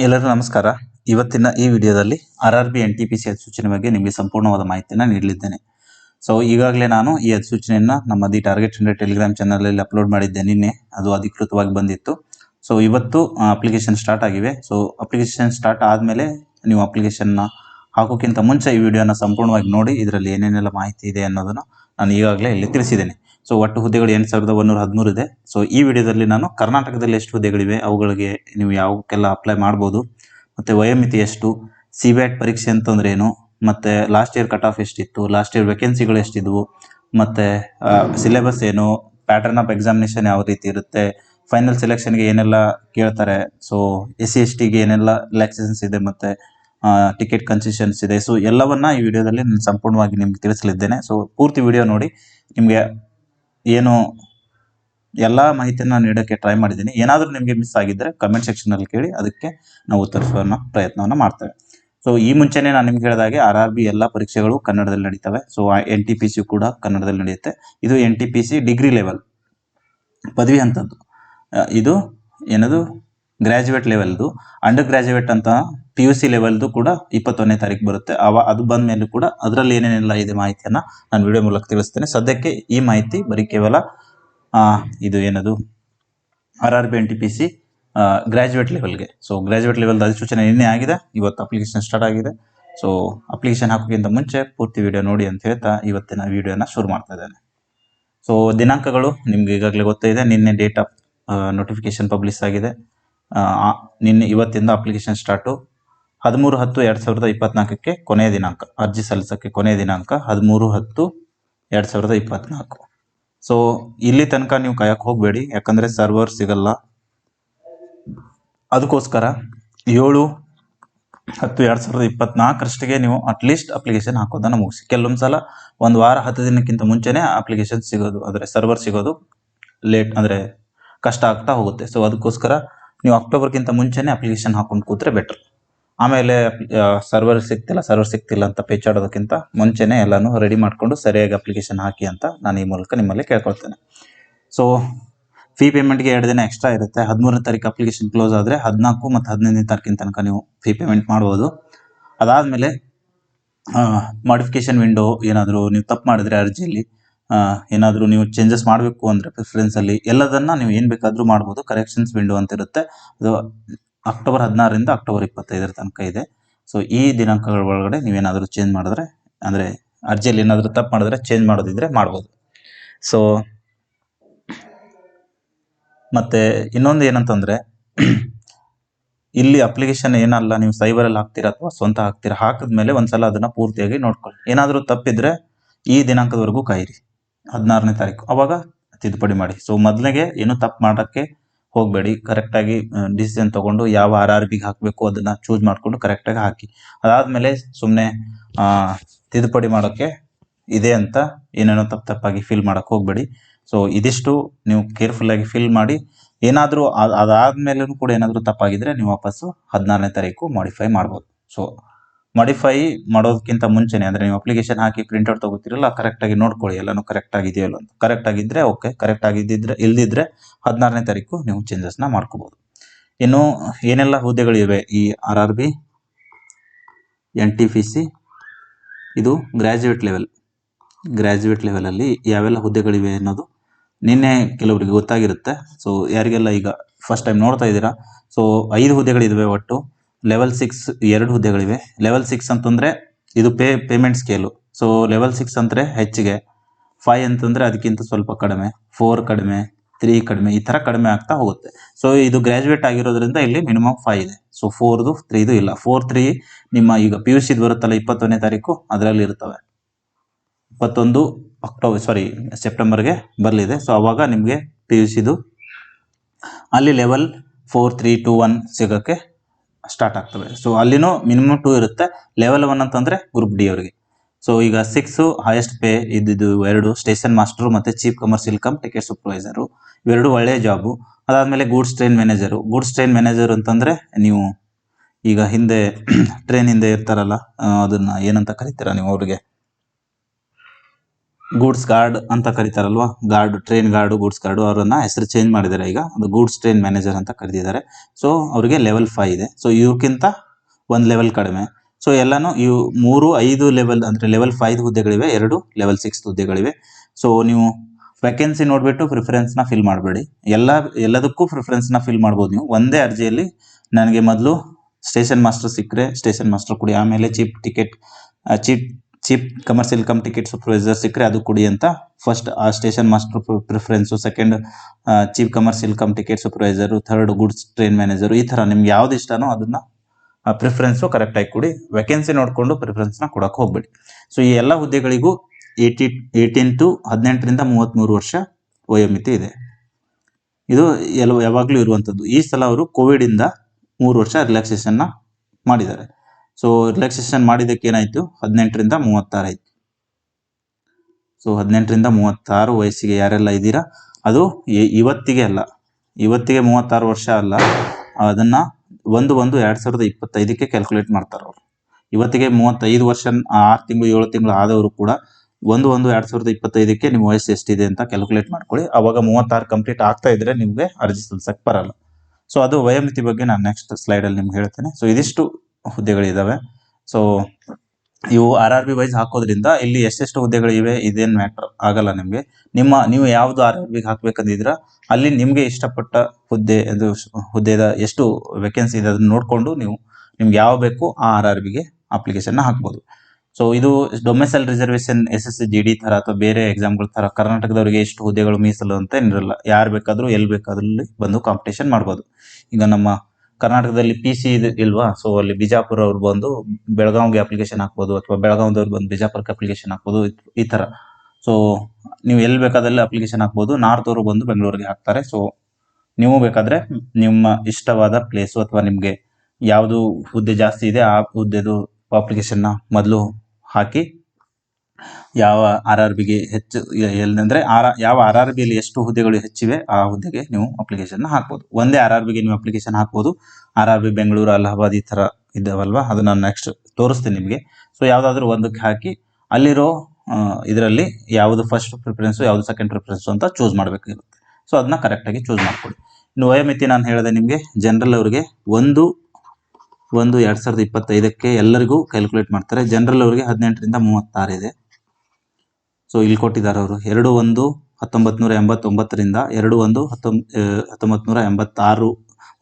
ಎಲ್ಲರಿಗೂ ನಮಸ್ಕಾರ. ಇವತ್ತಿನ ಈ ವಿಡಿಯೋದಲ್ಲಿ R R B N T P C ಅಧಿಸೂಚನೆ ಬಗ್ಗೆ ನಿಮಗೆ ಸಂಪೂರ್ಣವಾದ ಮಾಹಿತಿಯನ್ನು ನೀಡಲಿದ್ದೇನೆ. ಸೊ ಈಗಾಗಲೇ ನಾನು ಈ ಅಧಿಸೂಚನೆಯನ್ನು ನಮ್ಮ ದಿ ಟಾರ್ಗೆಟ್ ಹಂಡ್ರೆಡ್ ಟೆಲಿಗ್ರಾಮ್ ಚಾನಲಲ್ಲಿ ಅಪ್ಲೋಡ್ ಮಾಡಿದ್ದೆ ನಿನ್ನೆ. ಅದು ಅಧಿಕೃತವಾಗಿ ಬಂದಿತ್ತು. ಸೊ ಇವತ್ತು ಅಪ್ಲಿಕೇಶನ್ ಸ್ಟಾರ್ಟ್ ಆಗಿವೆ. ಸೊ ಅಪ್ಲಿಕೇಶನ್ ಸ್ಟಾರ್ಟ್ ಆದಮೇಲೆ ನೀವು ಅಪ್ಲಿಕೇಶನ್ನ ಹಾಕೋಕ್ಕಿಂತ ಮುಂಚೆ ಈ ವಿಡಿಯೋನ ಸಂಪೂರ್ಣವಾಗಿ ನೋಡಿ, ಇದರಲ್ಲಿ ಏನೇನೆಲ್ಲ ಮಾಹಿತಿ ಇದೆ ಅನ್ನೋದನ್ನು ನಾನು ಈಗಾಗಲೇ ಇಲ್ಲಿ ತಿಳಿಸಿದ್ದೇನೆ. ಸೊ ಒಟ್ಟು ಹುದ್ದೆಗಳು ಎಂಟು ಸಾವಿರದ ಒಂದೂರ ಹದಿಮೂರು ಇದೆ. ಸೊ ಈ ವಿಡಿಯೋದಲ್ಲಿ ನಾನು ಕರ್ನಾಟಕದಲ್ಲಿ ಎಷ್ಟು ಹುದ್ದೆಗಳಿವೆ, ಅವುಗಳಿಗೆ ನೀವು ಯಾವಕ್ಕೆಲ್ಲ ಅಪ್ಲೈ ಮಾಡ್ಬೋದು, ಮತ್ತು ವಯೋಮಿತಿ ಎಷ್ಟು ಸಿ ಬ್ಯಾಟ್ ಪರೀಕ್ಷೆ ಅಂತಂದ್ರೆ ಏನು, ಮತ್ತು ಲಾಸ್ಟ್ ಇಯರ್ ಕಟ್ ಆಫ್ ಎಷ್ಟಿತ್ತು ಲಾಸ್ಟ್ ಇಯರ್ ವೆಕೆನ್ಸಿಗಳು ಎಷ್ಟಿದ್ವು, ಮತ್ತು ಸಿಲೆಬಸ್ ಏನು ಪ್ಯಾಟರ್ನ್ ಆಫ್ ಎಕ್ಸಾಮಿನೇಷನ್ ಯಾವ ರೀತಿ ಇರುತ್ತೆ ಫೈನಲ್ ಸೆಲೆಕ್ಷನ್ಗೆ ಏನೆಲ್ಲ ಕೇಳ್ತಾರೆ ಸೊ ಎಸ್ ಸಿ ಎಸ್ ಟಿಗೆ ಏನೆಲ್ಲ ರಿಲ್ಯಾಕ್ಸೇಷನ್ಸ್ ಇದೆ, ಮತ್ತು ಟಿಕೆಟ್ ಕನ್ಸೆಷನ್ಸ್ ಇದೆ. ಸೊ ಎಲ್ಲವನ್ನ ಈ ವಿಡಿಯೋದಲ್ಲಿ ನಾನು ಸಂಪೂರ್ಣವಾಗಿ ನಿಮ್ಗೆ ತಿಳಿಸಲಿದ್ದೇನೆ. ಸೊ ಪೂರ್ತಿ ವಿಡಿಯೋ ನೋಡಿ, ನಿಮಗೆ ಏನು ಎಲ್ಲ ಮಾಹಿತಿಯನ್ನು ನೀಡೋಕ್ಕೆ ಟ್ರೈ ಮಾಡಿದ್ದೀನಿ. ಏನಾದರೂ ನಿಮಗೆ ಮಿಸ್ ಆಗಿದ್ದರೆ ಕಮೆಂಟ್ ಸೆಕ್ಷನಲ್ಲಿ ಕೇಳಿ, ಅದಕ್ಕೆ ನಾವು ಉತ್ತರಿಸೋಣ ಪ್ರಯತ್ನವನ್ನು ಮಾಡ್ತೇವೆ. ಸೊ ಈ ಮುಂಚೆನೇ ನಾನು ನಿಮ್ಗೆ ಹೇಳಿದಾಗೆ ಆರ್ ಆರ್ ಬಿ ಎಲ್ಲ ಪರೀಕ್ಷೆಗಳು ಕನ್ನಡದಲ್ಲಿ ನಡೀತವೆ. So N T P C ಕೂಡ ಕನ್ನಡದಲ್ಲಿ ನಡೆಯುತ್ತೆ. ಇದು N T P C degree level ಪದವಿ ಅಂತದ್ದು ಇದು ಏನದು? ಗ್ರ್ಯಾಜುಯೇಟ್ ಲೆವೆಲ್ದು ಅಂಡರ್ ಗ್ರ್ಯಾಜುಯೇಟ್ ಅಂತ ಪಿ ಯು ಸಿ ಲೆವೆಲ್ದು ಕೂಡ ಇಪ್ಪತ್ತೊಂದನೇ ತಾರೀಕು ಬರುತ್ತೆ. ಅವ, ಅದು ಬಂದ ಮೇಲೂ ಕೂಡ ಅದರಲ್ಲಿ ಏನೇನೆಲ್ಲ ಇದೆ ಮಾಹಿತಿಯನ್ನು ನಾನು ವಿಡಿಯೋ ಮೂಲಕ ತಿಳಿಸ್ತೇನೆ. ಸದ್ಯಕ್ಕೆ ಈ ಮಾಹಿತಿ ಬರೀ ಕೇವಲ ಇದು ಏನದು R R B N T P C graduate ಲೆವೆಲ್ಗೆ ಸೊ ಗ್ರ್ಯಾಜುಯೇಟ್ ಲೆವೆಲ್ದು ಅಧಿಸೂಚನೆ ನಿನ್ನೆ ಆಗಿದೆ. ಇವತ್ತು ಅಪ್ಲಿಕೇಶನ್ ಸ್ಟಾರ್ಟ್ ಆಗಿದೆ. ಸೊ ಅಪ್ಲಿಕೇಶನ್ ಹಾಕೋಕ್ಕಿಂತ ಮುಂಚೆ ಪೂರ್ತಿ ವಿಡಿಯೋ ನೋಡಿ ಅಂತ ಹೇಳ್ತಾ ಇವತ್ತಿನ ವಿಡಿಯೋನ ಶುರು ಮಾಡ್ತಾ ಇದ್ದೇನೆ. ಸೊ ದಿನಾಂಕಗಳು ನಿಮ್ಗೆ ಈಗಾಗಲೇ ಗೊತ್ತಿದೆ ನಿನ್ನೆ ಡೇಟ್ ಆಫ್ ನೋಟಿಫಿಕೇಶನ್ ಪಬ್ಲಿಷ್ ಆಗಿದೆ. ನಿನ್ನೆ ಇವತ್ತಿಂದ ಅಪ್ಲಿಕೇಶನ್ ಸ್ಟಾರ್ಟು ಹದಿಮೂರು ಹತ್ತು ಎರಡು ಸಾವಿರದ ಇಪ್ಪತ್ನಾಲ್ಕಕ್ಕೆ ಕೊನೆಯ ದಿನಾಂಕ, ಅರ್ಜಿ ಸಲ್ಲಿಸೋಕ್ಕೆ ಕೊನೆಯ ದಿನಾಂಕ ಹದಿಮೂರು ಹತ್ತು ಎರಡು ಸಾವಿರದ ಇಪ್ಪತ್ತ್ನಾಲ್ಕು ಸೊ ಇಲ್ಲಿ ತನಕ ನೀವು ಕಾಯಕ್ಕೆ ಹೋಗಬೇಡಿ, ಯಾಕಂದರೆ ಸರ್ವರ್ ಸಿಗಲ್ಲ. ಅದಕ್ಕೋಸ್ಕರ ಏಳು ಹತ್ತು ಎರಡು ಸಾವಿರದ ಇಪ್ಪತ್ನಾಲ್ಕರಷ್ಟಿಗೆ ನೀವು ಅಟ್ಲೀಸ್ಟ್ ಅಪ್ಲಿಕೇಶನ್ ಹಾಕೋದನ್ನು ಮುಗಿಸಿ. ಕೆಲವೊಂದು ಸಲ ಒಂದು ವಾರ, ಹತ್ತು ದಿನಕ್ಕಿಂತ ಮುಂಚೆನೇ ಅಪ್ಲಿಕೇಶನ್ ಸಿಗೋದು, ಅಂದರೆ ಸರ್ವರ್ ಸಿಗೋದು ಲೇಟ್ ಅಂದರೆ ಕಷ್ಟ ಆಗ್ತಾ ಹೋಗುತ್ತೆ. ಸೊ ಅದಕ್ಕೋಸ್ಕರ ನೀವು ಅಕ್ಟೋಬರ್ಗಿಂತ ಮುಂಚೆನೇ ಅಪ್ಲಿಕೇಶನ್ ಹಾಕೊಂಡು ಕೂತ್ರೆ ಬೆಟ್ರ್ ಆಮೇಲೆ ಸರ್ವರ್ ಸಿಗ್ತಿಲ್ಲ ಸರ್ವರ್ ಸಿಗ್ತಿಲ್ಲ ಅಂತ ಪೇಚಾಡೋದಕ್ಕಿಂತ ಮುಂಚೆನೇ ಎಲ್ಲನೂ ರೆಡಿ ಮಾಡಿಕೊಂಡು ಸರಿಯಾಗಿ ಅಪ್ಲಿಕೇಶನ್ ಹಾಕಿ ಅಂತ ನಾನು ಈ ಮೂಲಕ ನಿಮ್ಮಲ್ಲಿ ಕೇಳ್ಕೊಳ್ತೇನೆ. ಸೊ ಫೀ ಪೇಮೆಂಟ್ಗೆ ಎರಡು ದಿನ ಎಕ್ಸ್ಟ್ರಾ ಇರುತ್ತೆ. ಹದಿಮೂರನೇ ತಾರೀಕು ಅಪ್ಲಿಕೇಶನ್ ಕ್ಲೋಸ್ ಆದರೆ ಹದಿನಾಲ್ಕು ಮತ್ತು ಹದಿನೈದನೇ ತಾರೀಕಿನ ತನಕ ನೀವು ಫೀ ಪೇಮೆಂಟ್ ಮಾಡ್ಬೋದು. ಅದಾದಮೇಲೆ ಮಾಡಿಫಿಕೇಶನ್ ವಿಂಡೋ ಏನಾದರೂ ನೀವು ತಪ್ಪು ಮಾಡಿದ್ರೆ ಅರ್ಜಿಯಲ್ಲಿ ಏನಾದರೂ ನೀವು ಚೇಂಜಸ್ ಮಾಡಬೇಕು ಅಂದರೆ ಪ್ರಿಫರೆನ್ಸಲ್ಲಿ ಎಲ್ಲದನ್ನು ನೀವು ಏನು ಬೇಕಾದರೂ ಮಾಡ್ಬೋದು. ಕರೆಕ್ಷನ್ಸ್ ವಿಂಡೋ ಅಂತ ಇರುತ್ತೆ. ಅದು ಅಕ್ಟೋಬರ್ ಹದಿನಾರರಿಂದ ಅಕ್ಟೋಬರ್ ಇಪ್ಪತ್ತೈದರ ತನಕ ಇದೆ. ಸೊ ಈ ದಿನಾಂಕಗಳ ಒಳಗಡೆ ನೀವೇನಾದರೂ ಚೇಂಜ್ ಮಾಡಿದ್ರೆ, ಅಂದರೆ ಅರ್ಜಿಯಲ್ಲಿ ಏನಾದರೂ ತಪ್ಪು ಮಾಡಿದ್ರೆ ಚೇಂಜ್ ಮಾಡೋದಿದ್ರೆ ಮಾಡ್ಬೋದು. ಸೊ ಮತ್ತೆ ಇನ್ನೊಂದು ಏನಂತಂದ್ರೆ, ಇಲ್ಲಿ ಅಪ್ಲಿಕೇಶನ್ ಏನಲ್ಲ, ನೀವು ಸೈಬರಲ್ಲಿ ಹಾಕ್ತೀರಾ ಅಥವಾ ಸ್ವಂತ ಹಾಕ್ತೀರಾ, ಹಾಕಿದ್ಮೇಲೆ ಒಂದ್ಸಲ ಅದನ್ನ ಪೂರ್ತಿಯಾಗಿ ನೋಡ್ಕೊಳ್ಳಿ. ಏನಾದರೂ ತಪ್ಪಿದ್ರೆ ಈ ದಿನಾಂಕದವರೆಗೂ ಕಾಯಿರಿ. ಹದಿನಾರನೇ ತಾರೀಕು. ಅವಾಗ ತಿದ್ದುಪಡಿ ಮಾಡಿ. ಸೊ ಮೊದಲಿಗೆ ಏನು ತಪ್ಪು ಮಾಡೋಕ್ಕೆ ಹೋಗಬೇಡಿ. ಕರೆಕ್ಟಾಗಿ ಡಿಸಿಷನ್ ತೊಗೊಂಡು ಯಾವ ಆರ್ ಆರ್ ಬಿಗೆ ಹಾಕಬೇಕು ಅದನ್ನು ಚೂಸ್ ಮಾಡಿಕೊಂಡು ಕರೆಕ್ಟಾಗಿ ಹಾಕಿ. ಅದಾದಮೇಲೆ ಸುಮ್ಮನೆ ತಿದ್ದುಪಡಿ ಮಾಡೋಕ್ಕೆ ಇದೆ ಅಂತ ಏನೇನೋ ತಪ್ಪು ತಪ್ಪಾಗಿ ಫಿಲ್ ಮಾಡೋಕ್ಕೆ ಹೋಗಬೇಡಿ. ಸೊ ಇದಿಷ್ಟು ನೀವು ಕೇರ್ಫುಲ್ಲಾಗಿ ಫಿಲ್ ಮಾಡಿ. ಏನಾದರೂ ಅದಾದಮೇಲೂ ಕೂಡ ಏನಾದರೂ ತಪ್ಪಾಗಿದ್ದರೆ ನೀವು ವಾಪಸ್ಸು ಹದಿನಾರನೇ ತಾರೀಕು ಮಾಡಿಫೈ ಮಾಡ್ಬೋದು. ಸೊ ಮಾಡಿಫೈ ಮಾಡೋದಕ್ಕಿಂತ ಮುಂಚೆನೆ, ಅಂದರೆ ನೀವು ಅಪ್ಲಿಕೇಶನ್ ಹಾಕಿ ಪ್ರಿಂಟ್ಔಟ್ ತಗೋತಿರಲ್ಲ ಕರೆಕ್ಟಾಗಿ ನೋಡ್ಕೊಳ್ಳಿ, ಎಲ್ಲನೂ ಕರೆಕ್ಟ್ ಆಗಿದೆಯಲ್ಲ ಅಂತ. ಕರೆಕ್ಟ್ ಆಗಿದ್ದರೆ ಓಕೆ ಕರೆಕ್ಟ್ ಆಗಿದ್ದಿದ್ರೆ, ಇಲ್ದಿದ್ರೆ ಹದಿನಾರನೇ ತಾರೀಕು ನೀವು ಚೇಂಜಸ್ನ ಮಾಡ್ಕೋಬೋದು. ಇನ್ನು ಏನೆಲ್ಲ ಹುದ್ದೆಗಳಿವೆ ಈ R R B N T P C ಇದು ಗ್ರ್ಯಾಜುಯೇಟ್ ಲೆವೆಲ್ ಗ್ರ್ಯಾಜುಯೇಟ್ ಲೆವೆಲಲ್ಲಿ ಯಾವೆಲ್ಲ ಹುದ್ದೆಗಳಿವೆ ಅನ್ನೋದು ನಿನ್ನೆ ಕೆಲವರಿಗೆ ಗೊತ್ತಾಗಿರುತ್ತೆ. ಸೊ ಯಾರಿಗೆಲ್ಲ ಈಗ ಫಸ್ಟ್ ಟೈಮ್ ನೋಡ್ತಾ ಇದ್ದೀರಾ ಸೊ ಐದು ಹುದ್ದೆಗಳಿವೆ ಒಟ್ಟು. ಲೆವೆಲ್ ಸಿಕ್ಸ್ ಎರಡು ಹುದ್ದೆಗಳಿವೆ. ಲೆವೆಲ್ ಸಿಕ್ಸ್ ಅಂತಂದರೆ ಇದು pay payment scale so level six ಅಂದರೆ ಹೆಚ್ಚಿಗೆ. ಫೈವ್ ಅಂತಂದರೆ ಅದಕ್ಕಿಂತ ಸ್ವಲ್ಪ ಕಡಿಮೆ. ಫೋರ್ ಕಡಿಮೆ ತ್ರೀ ಕಡಿಮೆ, ಈ ಥರ ಕಡಿಮೆ ಆಗ್ತಾ ಹೋಗುತ್ತೆ. ಸೊ ಇದು ಗ್ರ್ಯಾಜುಯೇಟ್ ಆಗಿರೋದ್ರಿಂದ ಇಲ್ಲಿ ಮಿನಿಮಮ್ ಫೈವ್ ಇದೆ. ಸೊ ಫೋರ್ದು ತ್ರೀದು ಇಲ್ಲ. ಫೋರ್ ತ್ರೀ ನಿಮ್ಮ ಈಗ ಪಿ ಯು ಸಿದು ಬರುತ್ತಲ್ಲ ಇಪ್ಪತ್ತೊಂದನೇ ತಾರೀಕು, ಅದರಲ್ಲಿ ಇರ್ತವೆ. ಇಪ್ಪತ್ತೊಂದು ಅಕ್ಟೋಬರ್ ಸಾರಿ ಸೆಪ್ಟೆಂಬರ್ಗೆ ಬರಲಿದೆ. ಸೊ ಅವಾಗ ನಿಮಗೆ ಪಿ ಯು ಸಿದು ಅಲ್ಲಿ level four three two one ಸಿಗೋಕ್ಕೆ ಸ್ಟಾರ್ಟ್ ಆಗ್ತವೆ. ಸೊ ಅಲ್ಲಿನೂ ಮಿನಿಮಮ್ ಟೂ ಇರುತ್ತೆ. ಲೆವೆಲ್ ಒನ್ ಅಂತಂದರೆ ಗ್ರೂಪ್ ಡಿ ಅವರಿಗೆ. ಸೊ ಈಗ ಸಿಕ್ಸು ಹೈಯೆಸ್ಟ್ ಪೇ ಇದ್ದಿದ್ದು ಎರಡು ಸ್ಟೇಷನ್ ಮಾಸ್ಟರ್ ಮತ್ತು chief commercial cum ticket supervisor ಇವೆರಡು ಒಳ್ಳೆಯ ಜಾಬು ಅದಾದಮೇಲೆ goods train manager goods train manager ಅಂತಂದರೆ ನೀವು ಈಗ ಹಿಂದೆ ಟ್ರೈನ್ ಹಿಂದೆ ಇರ್ತಾರಲ್ಲ ಅದನ್ನ ಏನಂತ ಕರಿತೀರಾ ನೀವು ಅವ್ರಿಗೆ? ಗೂಡ್ಸ್ ಗಾರ್ಡ್ ಅಂತ ಕರೀತಾರಲ್ವಾ? Guard, train guard, goods guard ಅವರನ್ನ ಹೆಸರು ಚೇಂಜ್ ಮಾಡಿದ್ದಾರೆ ಈಗ. ಅದು ಗೂಡ್ಸ್ ಟ್ರೈನ್ ಮ್ಯಾನೇಜರ್ ಅಂತ ಕರೆದಿದ್ದಾರೆ. ಸೊ ಅವರಿಗೆ ಲೆವೆಲ್ ಫೈವ್ ಇದೆ. ಸೊ ಇವ್ರಿಗಿಂತ ಒಂದು ಲೆವೆಲ್ ಕಡಿಮೆ. ಸೊ ಎಲ್ಲಾನು ಇವು ಮೂರು, ಐದು ಲೆವೆಲ್ ಅಂದರೆ ಲೆವೆಲ್ ಫೈವ್ ಹುದ್ದೆಗಳಿವೆ, ಎರಡು ಲೆವೆಲ್ ಸಿಕ್ಸ್ ಹುದ್ದೆಗಳಿವೆ. ಸೊ ನೀವು ವೇಕೆನ್ಸಿ ನೋಡಿಬಿಟ್ಟು ಪ್ರಿಫರೆನ್ಸ್ನ ಫಿಲ್ ಮಾಡಬೇಡಿ. ಎಲ್ಲ, ಎಲ್ಲದಕ್ಕೂ ಪ್ರಿಫರೆನ್ಸ್ನ ಫಿಲ್ ಮಾಡ್ಬೋದು ನೀವು. ಒಂದೇ ಅರ್ಜಿಯಲ್ಲಿ ನನಗೆ ಮೊದಲು ಸ್ಟೇಷನ್ ಮಾಸ್ಟರ್ ಸಿಕ್ಕರೆ ಸ್ಟೇಷನ್ ಮಾಸ್ಟರ್ ಕೊಡಿ. ಆಮೇಲೆ chief ticket chief chief commercial cum ticket supervisor ಸಿಕ್ಕರೆ ಅದು ಕೊಡಿ ಅಂತ. ಫಸ್ಟ್ ಆ station master preference second chief commercial cum ticket supervisor third goods train manager ಈ ಥರ ನಿಮ್ಗೆ ಯಾವ್ದು ಇಷ್ಟನೋ ಅದನ್ನ ಪ್ರಿಫರೆನ್ಸು ಕರೆಕ್ಟಾಗಿ ಕೊಡಿ. ವೇಕೆನ್ಸಿ ನೋಡಿಕೊಂಡು ಪ್ರಿಫರೆನ್ಸ್ನ ಕೊಡೋಕೆ ಹೋಗ್ಬೇಡಿ. ಸೊ ಈ ಎಲ್ಲ ಹುದ್ದೆಗಳಿಗೂ ಏಯ್ಟಿ ಏಯ್ಟೀನ್ ಟು ಹದಿನೆಂಟರಿಂದ ಮೂವತ್ತ್ಮೂರು ವರ್ಷ ವಯೋಮಿತಿ ಇದೆ. ಇದು ಎಲ್ಲ ಯಾವಾಗಲೂ ಇರುವಂಥದ್ದು. ಈ ಸಲ ಅವರು ಕೋವಿಡಿಂದ ಮೂರು ವರ್ಷ ರಿಲ್ಯಾಕ್ಸೇಷನ್ನ ಮಾಡಿದ್ದಾರೆ. ಸೊ ರಿಲ್ಯಾಕ್ಸೇಷನ್ ಮಾಡಿದ್ದಕ್ಕೆ ಏನಾಯಿತು? ಹದಿನೆಂಟರಿಂದ ಮೂವತ್ತಾರು ಆಯಿತು. ಸೊ ಹದಿನೆಂಟರಿಂದ ಮೂವತ್ತಾರು ವಯಸ್ಸಿಗೆ ಯಾರೆಲ್ಲ ಇದ್ದೀರಾ? ಅದು ಇವತ್ತಿಗೆ ಅಲ್ಲ. ಇವತ್ತಿಗೆ ಮೂವತ್ತಾರು ವರ್ಷ ಅಲ್ಲ. ಅದನ್ನ ಒಂದು ಒಂದು ಎರಡ್ ಸಾವಿರದ ಇಪ್ಪತ್ತೈದಕ್ಕೆ ಕ್ಯಾಲ್ಕುಲೇಟ್ ಮಾಡ್ತಾರೆ ಅವರು. ಇವತ್ತಿಗೆ ಮೂವತ್ತೈದು ವರ್ಷ, ಆರು ತಿಂಗಳು, ಏಳು ತಿಂಗಳು ಆದವರು ಕೂಡ ಒಂದು ಒಂದು ಎರಡು ಸಾವಿರದ ಇಪ್ಪತ್ತೈದಕ್ಕೆ ನಿಮ್ಮ ವಯಸ್ಸು ಎಷ್ಟಿದೆ ಅಂತ ಕ್ಯಾಲ್ಕುಲೇಟ್ ಮಾಡ್ಕೊಳ್ಳಿ. ಅವಾಗ ಮೂವತ್ತಾರು ಕಂಪ್ಲೀಟ್ ಆಗ್ತಾ ಇದ್ರೆ ನಿಮಗೆ ಅರ್ಜಿ ಸಲ್ಲಿಸಕ್ಕೆ ಬರಲ್ಲ. ಸೊ ಅದು ವಯೋಮಿತಿ ಬಗ್ಗೆ ನಾನು ನೆಕ್ಸ್ಟ್ ಸ್ಲೈಡಲ್ಲಿ ನಿಮ್ಗೆ ಹೇಳ್ತೇನೆ. ಸೊ ಇದಿಷ್ಟು ಹುದ್ದೆಗಳಿದಾವೆ. ಸೊ ಇವು ಆರ್ ಆರ್ ಬಿ ವೈಸ್ ಹಾಕೋದ್ರಿಂದ ಇಲ್ಲಿ ಎಷ್ಟೆಷ್ಟು ಹುದ್ದೆಗಳಿವೆ ಇದೇನು ಮ್ಯಾಟ್ರ್ ಆಗಲ್ಲ ನಿಮಗೆ. ನಿಮ್ಮ, ನೀವು ಯಾವುದು ಆರ್ ಆರ್ ಬಿಗೆ ಹಾಕ್ಬೇಕಂದಿದ್ರ ಅಲ್ಲಿ ನಿಮಗೆ ಇಷ್ಟಪಟ್ಟ ಹುದ್ದೆ, ಅದು ಹುದ್ದೆದ ಎಷ್ಟು ವೇಕೆನ್ಸಿ ಇದೆ ಅದನ್ನು ನೋಡಿಕೊಂಡು ನೀವು ನಿಮ್ಗೆ ಯಾವ ಬೇಕು ಆ ಆರ್ ಆರ್ ಬಿಗೆ ಅಪ್ಲಿಕೇಶನ್ ಹಾಕ್ಬೋದು. ಸೊ ಇದು domicile reservation S S G D ಥರ ಅಥವಾ ಬೇರೆ ಎಕ್ಸಾಮ್ಗಳ ಥರ ಕರ್ನಾಟಕದವರಿಗೆ ಎಷ್ಟು ಹುದ್ದೆಗಳು ಮೀಸಲು ಅಂತ ಏನಿರಲ್ಲ. ಯಾರು ಬೇಕಾದರೂ ಎಲ್ಲಿ ಬೇಕಾದ್ರೂ ಇಲ್ಲಿ ಬಂದು ಕಾಂಪಿಟೇಷನ್ ಮಾಡ್ಬೋದು. ಈಗ ನಮ್ಮ ಕರ್ನಾಟಕದಲ್ಲಿ ಪಿ ಸಿ ಇಲ್ವಾ? ಸೊ ಅಲ್ಲಿ ಬಿಜಾಪುರ ಅವ್ರು ಬಂದು ಬೆಳಗಾವಿಗೆ ಅಪ್ಲಿಕೇಶನ್ ಹಾಕ್ಬೋದು ಅಥವಾ ಬೆಳಗಾವಿದವ್ರು ಬಂದು ಬಿಜಾಪುರಕ್ಕೆ ಅಪ್ಲಿಕೇಶನ್ ಹಾಕ್ಬೋದು ಈ- ಈ ತರ. ಸೊ ನೀವು ಎಲ್ಲಿ ಬೇಕಾದಲ್ಲಿ ಅಪ್ಲಿಕೇಶನ್ ಹಾಕ್ಬೋದು. ನಾರ್ತ್ ಅವರು ಬಂದು ಬೆಂಗಳೂರಿಗೆ ಹಾಕ್ತಾರೆ. ಸೊ ನೀವು ಬೇಕಾದ್ರೆ ನಿಮ್ಮ ಇಷ್ಟವಾದ ಪ್ಲೇಸು ಅಥವಾ ನಿಮಗೆ ಯಾವುದು ಹುದ್ದೆ ಜಾಸ್ತಿ ಇದೆ, ಆ ಹುದ್ದೆದು ಅಪ್ಲಿಕೇಶನ್ನ ಮೊದಲು ಹಾಕಿ ಯಾವ ಆರ್ ಆರ್ ಬಿಗೆ ಹೆಚ್ಚು ಎಲ್ಲಂದ್ರೆ ಆರ್, ಯಾವ ಆರ್ ಆರ್ ಬಿಯಲ್ಲಿ ಎಷ್ಟು ಹುದ್ದೆಗಳು ಹೆಚ್ಚಿವೆ ಆ ಹುದ್ದೆಗೆ ನೀವು ಅಪ್ಲಿಕೇಶನ್ ಹಾಕ್ಬೋದು. ಒಂದೇ ಆರ್ ಆರ್ ಬಿಗೆ ನೀವು ಅಪ್ಲಿಕೇಶನ್ ಹಾಕ್ಬೋದು. R R B Bengaluru, Allahabad ಈ ಥರ ಇದ್ದಾವಲ್ವಾ? ಅದು ನಾನು ನೆಕ್ಸ್ಟ್ ತೋರಿಸ್ತೀನಿ ನಿಮಗೆ. ಸೊ ಯಾವುದಾದ್ರೂ ಒಂದಕ್ಕೆ ಹಾಕಿ ಅಲ್ಲಿರೋ ಇದರಲ್ಲಿ ಯಾವುದು ಫಸ್ಟ್ ಪ್ರಿಫರೆನ್ಸು ಯಾವುದು ಸೆಕೆಂಡ್ ಪ್ರಿಫರೆನ್ಸು ಅಂತ ಚೂಸ್ ಮಾಡಬೇಕಾಗಿರುತ್ತೆ. ಸೊ ಅದನ್ನ ಕರೆಕ್ಟಾಗಿ ಚೂಸ್ ಮಾಡ್ಕೊಳ್ಳಿ ಇನ್ನು ವಯೋಮಿತಿ ನಾನು ಹೇಳಿದೆ ನಿಮಗೆ ಜನರಲ್ ಅವರಿಗೆ ಒಂದು ಒಂದು ಎರಡು ಸಾವಿರದ ಇಪ್ಪತ್ತೈದಕ್ಕೆ ಎಲ್ಲರಿಗೂ ಕ್ಯಾಲ್ಕುಲೇಟ್ ಮಾಡ್ತಾರೆ. ಜನರಲ್ ಅವರಿಗೆ ಹದಿನೆಂಟರಿಂದ ಮೂವತ್ತಾರು ಇದೆ. ಸೊ ಇಲ್ಲಿ ಕೊಟ್ಟಿದ್ದಾರೆ ಅವರು. ಎರಡು ಒಂದು ಹತ್ತೊಂಬತ್ತು ನೂರ ಎಂಬತ್ತೊಂಬತ್ತರಿಂದ ಎರಡು ಒಂದು ಹತ್ತೊಂಬ ಹತ್ತೊಂಬತ್ತು ನೂರ ಎಂಬತ್ತಾರು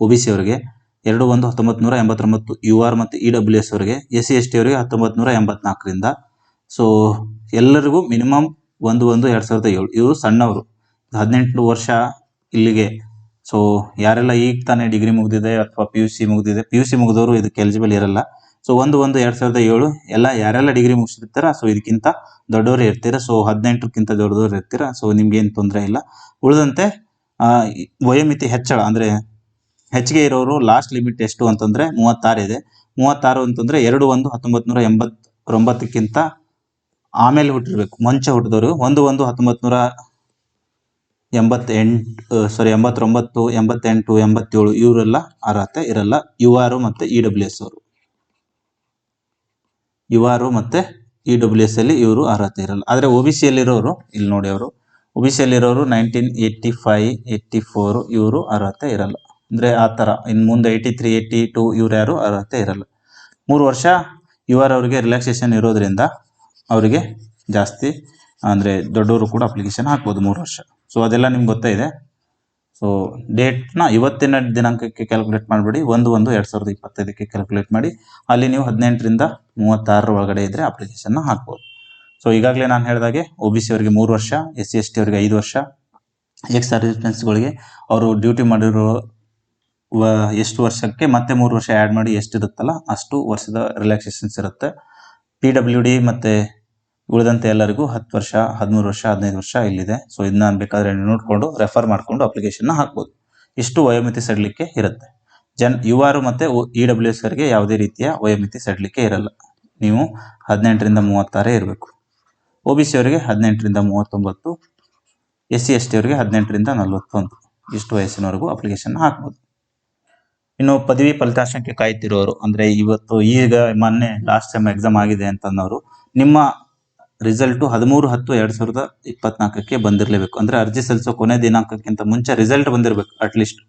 ಒ ಬಿ ಸಿ ಅವರಿಗೆ, ಎರಡು ಒಂದು ಹತ್ತೊಂಬತ್ತು ನೂರ ಎಂಬತ್ತೊಂಬತ್ತು ಯು ಆರ್ ಮತ್ತು ಇ ಡಬ್ಲ್ಯೂ ಎಸ್ ಅವರಿಗೆ, ಎಸ್ ಸಿ ಎಸ್ ಟಿ ಅವರಿಗೆ ಹತ್ತೊಂಬತ್ತು ನೂರ ಎಂಬತ್ನಾಲ್ಕರಿಂದ. ಸೊ ಎಲ್ಲರಿಗೂ ಮಿನಿಮಮ್ ಒಂದು ಒಂದು ಎರಡು ಸಾವಿರದ ಏಳು. ಇವರು ಸಣ್ಣವರು. ಹದಿನೆಂಟು ವರ್ಷ ಇಲ್ಲಿಗೆ. ಸೊ ಯಾರೆಲ್ಲ ಈಗ ತಾನೇ ಡಿಗ್ರಿ ಮುಗಿದಿದೆ ಅಥವಾ ಪಿ ಯು ಸಿ ಮುಗಿದಿದೆ ಪಿ ಯು ಸಿ ಮುಗಿದವರು ಇದಕ್ಕೆ ಎಲಿಜಿಬಲ್ ಇರಲ್ಲ. ಸೊ ಒಂದು ಒಂದು, ಎರಡು ಸಾವಿರದ ಏಳು, ಎಲ್ಲ ಯಾರೆಲ್ಲ ಡಿಗ್ರಿ ಮುಗಿಸಿರ್ತೀರ? ಸೊ ಇದಕ್ಕಿಂತ ದೊಡ್ಡವರು ಇರ್ತೀರ? ಸೊ ಹದಿನೆಂಟಕ್ಕಿಂತ ದೊಡ್ಡದವ್ರು ಇರ್ತೀರ? ಸೊ ನಿಮ್ಗೇನು ತೊಂದರೆ ಇಲ್ಲ. ಉಳಿದಂತೆ ವಯೋಮಿತಿ ಹೆಚ್ಚಳ, ಅಂದರೆ ಹೆಚ್ಚಿಗೆ ಇರೋರು ಲಾಸ್ಟ್ ಲಿಮಿಟ್ ಎಷ್ಟು ಅಂತಂದರೆ ಮೂವತ್ತಾರು ಇದೆ. ಮೂವತ್ತಾರು ಅಂತಂದರೆ ಎರಡು, ಒಂದು ಹತ್ತೊಂಬತ್ತು ನೂರ ಎಂಬತ್ತೊಂಬತ್ತಕ್ಕಿಂತ ಆಮೇಲೆ ಹುಟ್ಟಿರ್ಬೇಕು. ಮುಂಚೆ ಹುಟ್ಟಿದವರು ಒಂದು ಒಂದು ಹತ್ತೊಂಬತ್ತು ನೂರ ಎಂಬತ್ತೆಂಟು ಸಾರಿ ಎಂಬತ್ತೊಂಬತ್ತು, ಎಂಬತ್ತೆಂಟು, ಎಂಬತ್ತೇಳು, ಇವರೆಲ್ಲ ಅರ್ಹತೆ ಇರಲ್ಲ. ಯು ಆರ್ ಮತ್ತು ಇ ಡಬ್ಲ್ಯೂ ಎಸ್ ಅವರು. ಯು ಆರ್ ಮತ್ತೆ ಇ ಡಬ್ಲ್ಯೂ ಎಸ್ ಅಲ್ಲಿ ಇವರು ಅರ್ಹತೆ ಇರಲ್ಲ. ಆದ್ರೆ ಒ ಬಿ ಸಿಯಲ್ಲಿರೋರು ಇಲ್ಲಿ ನೋಡಿ ಅವರು, O B ಸಿಯಲ್ಲಿರೋರು nineteen eighty five eighty four ಇವರು ಅರ್ಹತೆ ಇರಲ್ಲ. ಅಂದ್ರೆ ಆ ಥರ ಇನ್ನು ಮುಂದೆ ಏಯ್ಟಿ ತ್ರೀ ಏಯ್ಟಿ ಟು ಇವ್ರು ಯಾರು ಅರ್ಹತೆ ಇರಲ್ಲ. ಮೂರು ವರ್ಷ ಯು ಆರ್ ಅವರಿಗೆ ರಿಲ್ಯಾಕ್ಸೇಷನ್ ಇರೋದ್ರಿಂದ ಅವರಿಗೆ ಜಾಸ್ತಿ, ಅಂದ್ರೆ ದೊಡ್ಡವರು ಕೂಡ ಅಪ್ಲಿಕೇಶನ್ ಹಾಕ್ಬೋದು ಮೂರು ವರ್ಷ. ಸೊ ಅದೆಲ್ಲ ನಿಮ್ಗೆ ಗೊತ್ತೇ ಇದೆ. ಸೊ ಡೇಟ್ನ ಇವತ್ತಿನ ದಿನಾಂಕಕ್ಕೆ ಕ್ಯಾಲ್ಕುಲೇಟ್ ಮಾಡಬೇಡಿ. ಒಂದು ಒಂದು, ಎರಡು ಸಾವಿರದ ಇಪ್ಪತ್ತೈದಕ್ಕೆ ಕ್ಯಾಲ್ಕುಲೇಟ್ ಮಾಡಿ. ಅಲ್ಲಿ ನೀವು ಹದಿನೆಂಟರಿಂದ ಮೂವತ್ತಾರರ ಒಳಗಡೆ ಇದ್ದರೆ ಅಪ್ಲಿಕೇಶನ್ನ ಹಾಕ್ಬೋದು. ಸೊ ಈಗಾಗಲೇ ನಾನು ಹೇಳಿದಾಗೆ ಒ ಬಿ ಸಿ ಅವರಿಗೆ ಮೂರು ವರ್ಷ ಎಸ್ ಸಿ ಎಸ್ ಟಿ ಅವರಿಗೆ ಐದು ವರ್ಷ ಎಕ್ಸ್ ಸರ್ವಿಸ್ಮೆನ್ಸ್ಗಳಿಗೆ ಅವರು ಡ್ಯೂಟಿ ಮಾಡಿರೋ ಎಷ್ಟು ವರ್ಷಕ್ಕೆ ಮತ್ತೆ ಮೂರು ವರ್ಷ ಆ್ಯಡ್ ಮಾಡಿ ಎಷ್ಟಿರುತ್ತಲ್ಲ ಅಷ್ಟು ವರ್ಷದ ರಿಲ್ಯಾಕ್ಸೇಷನ್ಸ್ ಇರುತ್ತೆ. ಪಿ ಡಬ್ಲ್ಯೂ ಡಿ ಮತ್ತು ಉಳಿದಂತೆ ಎಲ್ಲರಿಗೂ ಹತ್ತು ವರ್ಷ, ಹದಿಮೂರು ವರ್ಷ, ಹದಿನೈದು ವರ್ಷ ಇಲ್ಲಿದೆ. ಸೊ ಇದನ್ನ ಬೇಕಾದರೆ ನೋಡಿಕೊಂಡು ರೆಫರ್ ಮಾಡಿಕೊಂಡು ಅಪ್ಲಿಕೇಶನ್ನ ಹಾಕ್ಬೋದು. ಇಷ್ಟು ವಯೋಮಿತಿ ಸಡಿಲಿಕ್ಕೆ ಇರುತ್ತೆ. ಜನ್ ಯು ಆರ್ ಮತ್ತು ಇ ಡಬ್ಲ್ಯೂ ಎಸ್ ಅವರಿಗೆ ಯಾವುದೇ ರೀತಿಯ ವಯೋಮಿತಿ ಸಡಿಲಿಕ್ಕೆ ಇರಲ್ಲ. ನೀವು ಹದಿನೆಂಟರಿಂದ ಮೂವತ್ತಾರೇ ಇರಬೇಕು. ಒ ಬಿ ಸಿ ಅವರಿಗೆ ಹದಿನೆಂಟರಿಂದ ಮೂವತ್ತೊಂಬತ್ತು ಎಸ್ ಸಿ ಎಸ್ ಟಿ ಅವರಿಗೆ ಹದಿನೆಂಟರಿಂದ ನಲವತ್ತೊಂದು ಇಷ್ಟು ವಯಸ್ಸಿನವರೆಗೂ ಅಪ್ಲಿಕೇಶನ್ ಹಾಕ್ಬೋದು. ಇನ್ನು ಪದವಿ ಫಲಿತಾಂಶಕ್ಕೆ ಕಾಯ್ತಿರೋರು, ಅಂದರೆ ಇವತ್ತು ಈಗ ಮೊನ್ನೆ ಲಾಸ್ಟ್ ಟೈಮ್ ಎಕ್ಸಾಮ್ ಆಗಿದೆ ಅಂತಂದವರು ನಿಮ್ಮ ರಿಸಲ್ಟು ಹದಿಮೂರು ಹತ್ತು ಎರಡು ಸಾವಿರದ ಇಪ್ಪತ್ನಾಲ್ಕಕ್ಕೆ ಬಂದಿರಲೇಬೇಕು. ಅಂದರೆ ಅರ್ಜಿ ಸಲ್ಲಿಸೋ ಕೊನೆ ದಿನಾಂಕಕ್ಕಿಂತ ಮುಂಚೆ ರಿಸಲ್ಟ್ ಬಂದಿರಬೇಕು ಅಟ್ಲೀಸ್ಟ್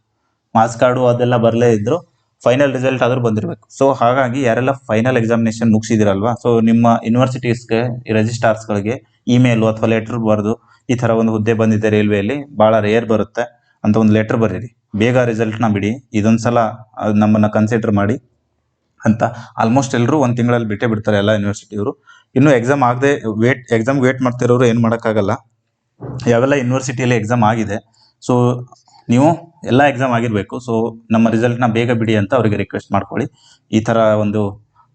ಮಾರ್ಕ್ಸ್ ಕಾರ್ಡು ಅದೆಲ್ಲ ಬರಲೇ ಇದ್ರು ಫೈನಲ್ ರಿಸಲ್ಟ್ ಆದ್ರೂ ಬಂದಿರಬೇಕು. ಸೊ ಹಾಗಾಗಿ ಯಾರೆಲ್ಲ ಫೈನಲ್ ಎಕ್ಸಾಮಿನೇಷನ್ ಮುಗಿಸಿದಿರಲ್ವಾ? ಸೊ ನಿಮ್ಮ ಯೂನಿವರ್ಸಿಟೀಸ್ಗೆ ರಿಜಿಸ್ಟ್ರಾರ್ಸ್ಗಳಿಗೆ ಇಮೇಲು ಅಥವಾ ಲೆಟರ್ ಬರೆದು ಈ ಥರ ಒಂದು ಹುದ್ದೆ ಬಂದಿದೆ ರೈಲ್ವೆಯಲ್ಲಿ ಭಾಳ ರೇರ್ ಬರುತ್ತೆ ಅಂತ ಒಂದು ಲೆಟರ್ ಬರೀರಿ. ಬೇಗ ರಿಸಲ್ಟ್ನ ಬಿಡಿ. ಇದೊಂದ್ಸಲ ಸಲ ನಮ್ಮನ್ನ ಕನ್ಸಿಡರ್ ಮಾಡಿ ಅಂತ. ಆಲ್ಮೋಸ್ಟ್ ಎಲ್ಲರೂ ಒಂದು ತಿಂಗಳಲ್ಲಿ ಬಿಟ್ಟೇ ಬಿಡ್ತಾರೆ ಎಲ್ಲ ಯೂನಿವರ್ಸಿಟಿಯವರು ಇನ್ನು ಎಕ್ಸಾಮ್ ಆಗದೆ ವೇಟ್ ಎಕ್ಸಾಮ್ ವೇಟ್ ಮಾಡ್ತಿರೋರು ಏನು ಮಾಡೋಕ್ಕಾಗಲ್ಲ. ಯಾವೆಲ್ಲ ಯೂನಿವರ್ಸಿಟಿಯಲ್ಲಿ ಎಕ್ಸಾಮ್ ಆಗಿದೆ. ಸೊ ನೀವು ಎಲ್ಲ ಎಕ್ಸಾಮ್ ಆಗಿರಬೇಕು. ಸೊ ನಮ್ಮ ರಿಸಲ್ಟ್ನ ಬೇಗ ಬಿಡಿ ಅಂತ ಅವರಿಗೆ ರಿಕ್ವೆಸ್ಟ್ ಮಾಡ್ಕೊಳ್ಳಿ. ಈ ಥರ ಒಂದು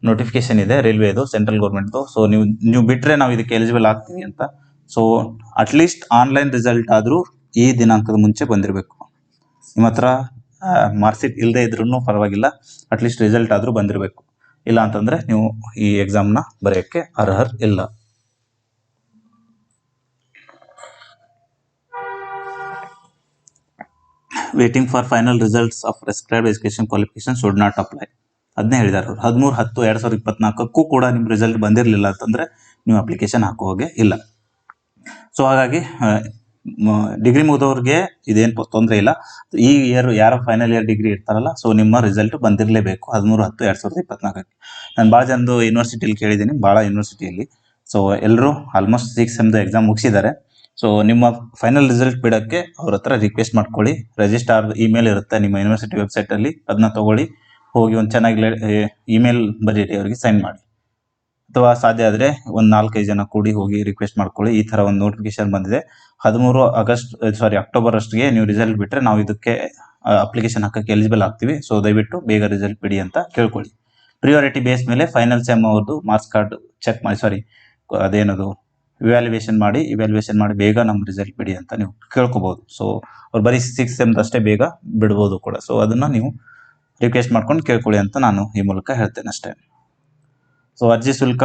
ನೋಟಿಫಿಕೇಶನ್ ಇದೆ ರೈಲ್ವೇದು ಸೆಂಟ್ರಲ್ ಗೌರ್ಮೆಂಟ್ದು ಸೊ ನೀವು ನೀವು ಬಿಟ್ಟರೆ ನಾವು ಇದಕ್ಕೆ ಎಲಿಜಿಬಲ್ ಆಗ್ತೀವಿ ಅಂತ. ಸೊ ಅಟ್ಲೀಸ್ಟ್ ಆನ್ಲೈನ್ ರಿಸಲ್ಟ್ ಆದರೂ ಈ ದಿನಾಂಕದ ಮುಂಚೆ ಬಂದಿರಬೇಕು. ನಿಮ್ಮ ಹತ್ರ ಮಾರ್ಕ್ಸಿಟ್ ಇಲ್ಲದೆ ಇದ್ರೂ ಪರವಾಗಿಲ್ಲ. ಅಟ್ಲೀಸ್ಟ್ ರಿಸಲ್ಟ್ ಆದರೂ ಬಂದಿರಬೇಕು. ಇಲ್ಲ ಅಂತಂದರೆ ನೀವು ಈ ಎಕ್ಸಾಮ್ನ ಬರೆಯೋಕ್ಕೆ ಅರ್ಹರ್ ಇಲ್ಲ. Waiting for final results of prescribe education qualification should not apply ಅದನ್ನೇ ಹೇಳಿದ್ದಾರೆ ಅವರು. ಹದಿಮೂರು, ಹತ್ತು, ಎರಡು ಸಾವಿರದ ಇಪ್ಪತ್ನಾಲ್ಕಕ್ಕೂ ಕೂಡ ನಿಮ್ಮ ರಿಸಲ್ಟ್ ಬಂದಿರಲಿಲ್ಲ ಅಂತಂದರೆ ನೀವು ಅಪ್ಲಿಕೇಶನ್ ಹಾಕೋ ಹಾಗೆ ಇಲ್ಲ. ಸೊ ಹಾಗಾಗಿ ಡಿಗ್ರಿ ಮುಗಿದವ್ರಿಗೆ ಇದೇನು ತೊಂದರೆ ಇಲ್ಲ. ಈ ಇಯರ್ ಯಾರು ಫೈನಲ್ ಇಯರ್ ಡಿಗ್ರಿ ಇರ್ತಾರಲ್ಲ ಸೊ ನಿಮ್ಮ ರಿಸಲ್ಟ್ ಬಂದಿರಲೇಬೇಕು. ಹದಿಮೂರು, ಹತ್ತು, ಎರಡು ಸಾವಿರದ ಇಪ್ಪತ್ನಾಲ್ಕಕ್ಕೆ ನಾನು ಭಾಳ ಜನದು ಯೂನಿವರ್ಸಿಟಿಲಿ ಕೇಳಿದ್ದೀನಿ ಭಾಳ ಯೂನಿವರ್ಸಿಟಿಯಲ್ಲಿ ಸೊ ಎಲ್ಲರೂ ಆಲ್ಮೋಸ್ಟ್ ಸಿಕ್ಸ್ ಸೆಮ್ದು ಎಕ್ಸಾಮ್ ಮುಗಿಸಿದ್ದಾರೆ. ಸೊ ನಿಮ್ಮ ಫೈನಲ್ ರಿಸಲ್ಟ್ ಬಿಡೋಕ್ಕೆ ಅವ್ರ ಹತ್ರ ರಿಕ್ವೆಸ್ಟ್ ಮಾಡ್ಕೊಳ್ಳಿ. ರಿಜಿಸ್ಟಾರ್ ಇಮೇಲ್ ಇರುತ್ತೆ ನಿಮ್ಮ ಯೂನಿವರ್ಸಿಟಿ ವೆಬ್ಸೈಟಲ್ಲಿ ಅದನ್ನ ತಗೊಳ್ಳಿ. ಹೋಗಿ ಒಂದು ಚೆನ್ನಾಗಿ ಇಮೇಲ್ ಬರೀರಿ, ಅವರಿಗೆ ಸೈನ್ ಮಾಡಿ. ಅಥವಾ ಸಾಧ್ಯ ಆದರೆ ಒಂದು ನಾಲ್ಕೈದು ಜನ ಕೂಡಿ ಹೋಗಿ ರಿಕ್ವೆಸ್ಟ್ ಮಾಡ್ಕೊಳ್ಳಿ. ಈ ಥರ ಒಂದು ನೋಟಿಫಿಕೇಶನ್ ಬಂದಿದೆ. ಹದಿಮೂರು ಆಗಸ್ಟ್ ಸಾರಿ ಅಕ್ಟೋಬರ್ ಅಷ್ಟಿಗೆ ನೀವು ರಿಸಲ್ಟ್ ಬಿಟ್ಟರೆ ನಾವು ಇದಕ್ಕೆ ಅಪ್ಲಿಕೇಶನ್ ಹಾಕಕ್ಕೆ ಎಲಿಜಿಬಲ್ ಆಗ್ತೀವಿ. ಸೊ ದಯವಿಟ್ಟು ಬೇಗ ರಿಸಲ್ಟ್ ಬಿಡಿ ಅಂತ ಕೇಳ್ಕೊಳ್ಳಿ. ಪ್ರಿಯಾರಿಟಿ ಬೇಸ್ ಮೇಲೆ ಫೈನಲ್ ಸೆಮ್ ಅವ್ರದ್ದು ಮಾರ್ಕ್ಸ್ ಕಾರ್ಡ್ ಚೆಕ್ ಮಾಡಿ ಸಾರಿ ಅದೇನದು ಇವ್ಯಾಲ್ಯೂಯೇಷನ್ ಮಾಡಿ ಇವ್ಯಾಲ್ಯೂಯೇಷನ್ ಮಾಡಿ ಬೇಗ ನಮ್ಮ ರಿಸಲ್ಟ್ ಬಿಡಿ ಅಂತ ನೀವು ಕೇಳ್ಕೊಬೋದು. ಸೊ ಅವ್ರು ಬರೀ ಸಿಕ್ಸ್ ಸೆಮ್ದು ಅಷ್ಟೇ ಬೇಗ ಬಿಡ್ಬೋದು ಕೂಡ. ಸೊ ಅದನ್ನು ನೀವು ರಿಕ್ವೆಸ್ಟ್ ಮಾಡ್ಕೊಂಡು ಕೇಳ್ಕೊಳ್ಳಿ ಅಂತ ನಾನು ಈ ಮೂಲಕ ಹೇಳ್ತೇನೆ ಅಷ್ಟೇ. ಸೊ ಅರ್ಜಿ ಶುಲ್ಕ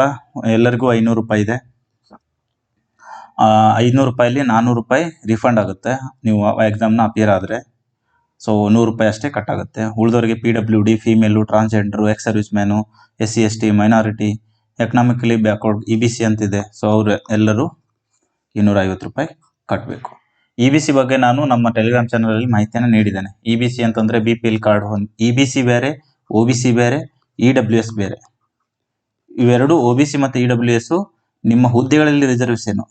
ಎಲ್ಲರಿಗೂ ಐನೂರು ರೂಪಾಯಿ ಇದೆ. ಐನೂರು ರೂಪಾಯಲ್ಲಿ ನಾನ್ನೂರು ರೂಪಾಯಿ ರಿಫಂಡ್ ಆಗುತ್ತೆ. ನೀವು ಎಕ್ಸಾಮ್ನ ಅಪಿಯರ್ ಆದರೆ. ಸೊ ನೂರು ರೂಪಾಯಿ ಅಷ್ಟೇ ಕಟ್ ಆಗುತ್ತೆ. ಉಳಿದವರಿಗೆ P W D female transgender ex service man S C S T minority economically backward E B C ಅಂತಿದೆ. ಸೊ ಅವರು ಎಲ್ಲರೂ ಇನ್ನೂರ ಐವತ್ತು ರೂಪಾಯಿ ಕಟ್ಟಬೇಕು ಇ ಬಿ ಸಿ ಬಗ್ಗೆ ನಾನು ನಮ್ಮ ಟೆಲಿಗ್ರಾಮ್ ಚಾನಲಲ್ಲಿ ಮಾಹಿತಿಯನ್ನು ನೀಡಿದ್ದೇನೆ. ಇ ಬಿ ಸಿ ಅಂತಂದರೆ B P L card E B C ಬೇರೆ ಒ ಬಿ ಸಿ ಬೇರೆ ಇ ಡಬ್ಲ್ಯೂ ಎಸ್ ಬೇರೆ. ಇವೆರಡು ಒ ಬಿ ಸಿ ಮತ್ತು ಇ ಡಬ್ಲ್ಯೂ ಎಸ್ ನಿಮ್ಮ ಹುದ್ದೆಗಳಲ್ಲಿ ರಿಸರ್ವೇಷನ್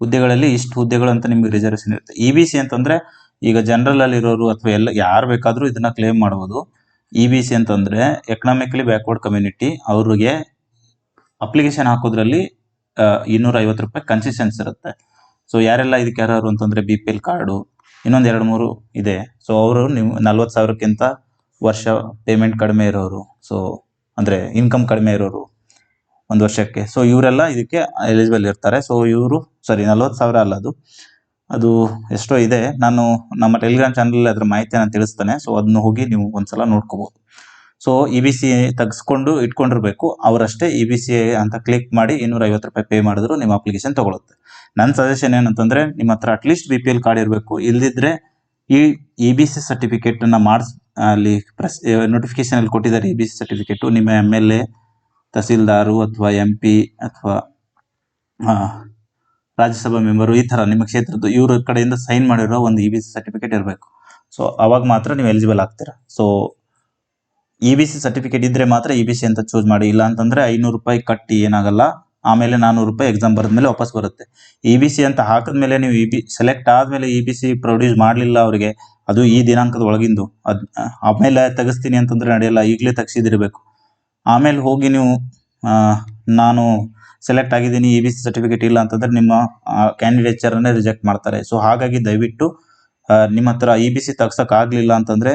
ಹುದ್ದೆಗಳಲ್ಲಿ ಇಷ್ಟು ಹುದ್ದೆಗಳು ಅಂತ ನಿಮಗೆ ರಿಸರ್ವೇಷನ್ ಇರುತ್ತೆ ಇ ಬಿ ಸಿ ಅಂತಂದ್ರೆ ಈಗ ಜನರಲ್ ಅಲ್ಲಿ ಇರೋರು ಅಥವಾ ಎಲ್ಲ ಯಾರು ಬೇಕಾದ್ರೂ ಇದನ್ನ ಕ್ಲೇಮ್ ಮಾಡಬಹುದು ಇ ಬಿ ಸಿ ಅಂತಂದ್ರೆ ಎಕನಾಮಿಕಲಿ ಬ್ಯಾಕ್ವರ್ಡ್ ಕಮ್ಯುನಿಟಿ ಅವ್ರಿಗೆ ಅಪ್ಲಿಕೇಶನ್ ಹಾಕೋದ್ರಲ್ಲಿ ಇನ್ನೂರ ಐವತ್ತು ರೂಪಾಯಿ ಕನ್ಸಿಸ್ಟೆನ್ಸ್ ಇರುತ್ತೆ. ಸೊ ಯಾರೆಲ್ಲ ಇದಕ್ಕೆ ಯಾರು ಅಂತಂದ್ರೆ ಬಿ ಪಿ ಎಲ್ ಕಾರ್ಡು ಇನ್ನೊಂದು ಎರಡು ಮೂರು ಇದೆ. ಸೊ ಅವರು ನಿಮ್ ನಲ್ವತ್ತು ಸಾವಿರಕ್ಕಿಂತ ವರ್ಷ ಪೇಮೆಂಟ್ ಕಡಿಮೆ ಇರೋರು. ಸೊ ಅಂದ್ರೆ ಇನ್ಕಮ್ ಕಡಿಮೆ ಇರೋರು ಒಂದು ವರ್ಷಕ್ಕೆ. ಸೊ ಇವರೆಲ್ಲ ಇದಕ್ಕೆ ಎಲಿಜಿಬಲ್ ಇರ್ತಾರೆ. ಸೊ ಇವರು ಸಾರಿ ನಲ್ವತ್ತು ಸಾವಿರ ಅಲ್ಲ ಅದು. ಅದು ಎಷ್ಟೋ ಇದೆ. ನಾನು ನಮ್ಮ ಟೆಲಿಗ್ರಾಮ್ ಚಾನಲ್ ಅದ್ರ ಮಾಹಿತಿಯನ್ನು ತಿಳಿಸ್ತಾನೆ. ಸೊ ಅದನ್ನ ಹೋಗಿ ನೀವು ಒಂದ್ಸಲ ನೋಡ್ಕೋಬೋದು. ಸೊ ಇ ಬಿ ಸಿ ತೆಗೆಸ್ಕೊಂಡು ಇಟ್ಕೊಂಡಿರ್ಬೇಕು. ಅವರಷ್ಟೇ ಇ ಬಿ ಸಿ ಅಂತ ಕ್ಲಿಕ್ ಮಾಡಿ ಇನ್ನೂರ ಐವತ್ತು ರೂಪಾಯಿ ಪೇ ಮಾಡಿದ್ರು ನಿಮ್ಮ ಅಪ್ಲಿಕೇಶನ್ ತಗೊಳುತ್ತೆ. ನನ್ನ ಸಜೆಷನ್ ಏನಂತಂದ್ರೆ, ನಿಮ್ಮ ಹತ್ರ at least B P L card ಇರಬೇಕು. ಇಲ್ದಿದ್ರೆ ಈ ಇ ಬಿ ಸಿ ಸರ್ಟಿಫಿಕೇಟ್ ಅನ್ನ ಮಾಡಿಸ್ ಅಲ್ಲಿ ಪ್ರೆಸ್ ನೋಟಿಫಿಕೇಶನ್ ಅಲ್ಲಿ ಕೊಟ್ಟಿದ್ದಾರೆ ಇ ಬಿ ಸಿ ಸರ್ಟಿಫಿಕೇಟು ನಿಮ್ಮ ಎಂ ಎಲ್ ಎ ತಹಸೀಲ್ದಾರು ಅಥವಾ ಎಂ ಪಿ ಅಥವಾ ರಾಜ್ಯಸಭಾ ಮೆಂಬರು ಈ ಥರ ನಿಮ್ಮ ಕ್ಷೇತ್ರದ್ದು, ಇವ್ರ ಕಡೆಯಿಂದ ಸೈನ್ ಮಾಡಿರೋ ಒಂದು ಇ ಬಿ ಸಿ ಸರ್ಟಿಫಿಕೇಟ್ ಇರಬೇಕು. ಸೊ ಅವಾಗ ಮಾತ್ರ ನೀವು ಎಲಿಜಿಬಲ್ ಆಗ್ತೀರಾ. So E B C certificate ಇದ್ರೆ ಮಾತ್ರ ಇ ಬಿ ಸಿ ಅಂತ ಚೂಸ್ ಮಾಡಿ. ಇಲ್ಲ ಅಂತಂದ್ರೆ ಐನೂರು ರೂಪಾಯಿ ಕಟ್ಟಿ ಏನಾಗಲ್ಲ. ಆಮೇಲೆ ನಾನ್ನೂರು ರೂಪಾಯಿ ಎಕ್ಸಾಮ್ ಬರೆದ್ಮೇಲೆ ವಾಪಸ್ ಬರುತ್ತೆ. ಇ ಬಿ ಸಿ ಅಂತ ಹಾಕಿದ್ಮೇಲೆ ನೀವು ಇ ಬಿ ಸೆಲೆಕ್ಟ್ ಆದ್ಮೇಲೆ ಇ ಬಿ ಸಿ ಪ್ರೊಡ್ಯೂಸ್ ಮಾಡಲಿಲ್ಲ ಅವರಿಗೆ, ಅದು ಈ ದಿನಾಂಕದ ಒಳಗಿಂದು. ಅದ್, ಆಮೇಲೆ ತೆಗೆಸ್ತೀನಿ ಅಂತಂದ್ರೆ ನಡೆಯಲ್ಲ, ಈಗಲೇ ತಗ್ಸಿದಿರ್ಬೇಕು. ಆಮೇಲೆ ಹೋಗಿ ನೀವು ನಾನು ಸೆಲೆಕ್ಟ್ ಆಗಿದ್ದೀನಿ ಇ ಬಿ ಸಿ ಸರ್ಟಿಫಿಕೇಟ್ ಇಲ್ಲ ಅಂತಂದ್ರೆ ನಿಮ್ಮ ಕ್ಯಾಂಡಿಡೇಚರನ್ನೇ ರಿಜೆಕ್ಟ್ ಮಾಡ್ತಾರೆ. ಸೊ ಹಾಗಾಗಿ ದಯವಿಟ್ಟು ನಿಮ್ಮ ಹತ್ರ ಇ ಬಿ ಸಿ ತಗ್ಸಕ್ ಆಗ್ಲಿಲ್ಲ ಅಂತಂದ್ರೆ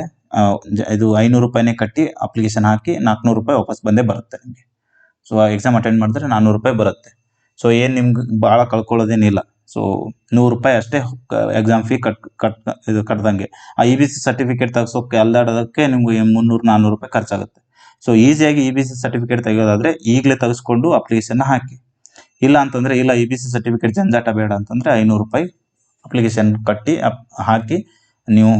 ಇದು ಐನೂರು ರೂಪಾಯಿನೇ ಕಟ್ಟಿ ಅಪ್ಲಿಕೇಶನ್ ಹಾಕಿ ನಾಲ್ಕುನೂರು ರೂಪಾಯಿ ವಾಪಸ್ ಬಂದೇ ಬರುತ್ತೆ ನಿಮಗೆ. ಸೊ ಎಕ್ಸಾಮ್ ಅಟೆಂಡ್ ಮಾಡಿದ್ರೆ ನಾನ್ನೂರು ರೂಪಾಯಿ ಬರುತ್ತೆ. ಸೊ ಏನು ನಿಮ್ಗೆ ಭಾಳ ಕಳ್ಕೊಳ್ಳೋದೇನಿಲ್ಲ. ಸೊ ನೂರು ರೂಪಾಯಿ ಅಷ್ಟೇ ಎಕ್ಸಾಮ್ ಫೀ ಕಟ್ ಕಟ್, ಇದು ಕಟ್ದಂಗೆ. ಆ ಇ ಬಿ ಸಿ ಸರ್ಟಿಫಿಕೇಟ್ ತೆಗ್ಸೋಕೆ ಅಲ್ದಾಡೋದಕ್ಕೆ ನಿಮ್ಗೆ ಮುನ್ನೂರು ನಾನ್ನೂರು ರೂಪಾಯಿ ಖರ್ಚಾಗುತ್ತೆ. ಸೊ ಈಸಿಯಾಗಿ ಇ ಬಿ ಸಿ ಸರ್ಟಿಫಿಕೇಟ್ ತೆಗೆಯೋದಾದ್ರೆ ಈಗಲೇ ತೆಗೆಸ್ಕೊಂಡು ಅಪ್ಲಿಕೇಶನ್ ಹಾಕಿ. ಇಲ್ಲ ಅಂತಂದ್ರೆ, ಇಲ್ಲ ಇ ಬಿ ಸಿ ಸರ್ಟಿಫಿಕೇಟ್ ಜಂಜಾಟ ಬೇಡ ಅಂತಂದ್ರೆ ಐನೂರು ರೂಪಾಯಿ ಅಪ್ಲಿಕೇಶನ್ ಕಟ್ಟಿ ಹಾಕಿ ನೀವು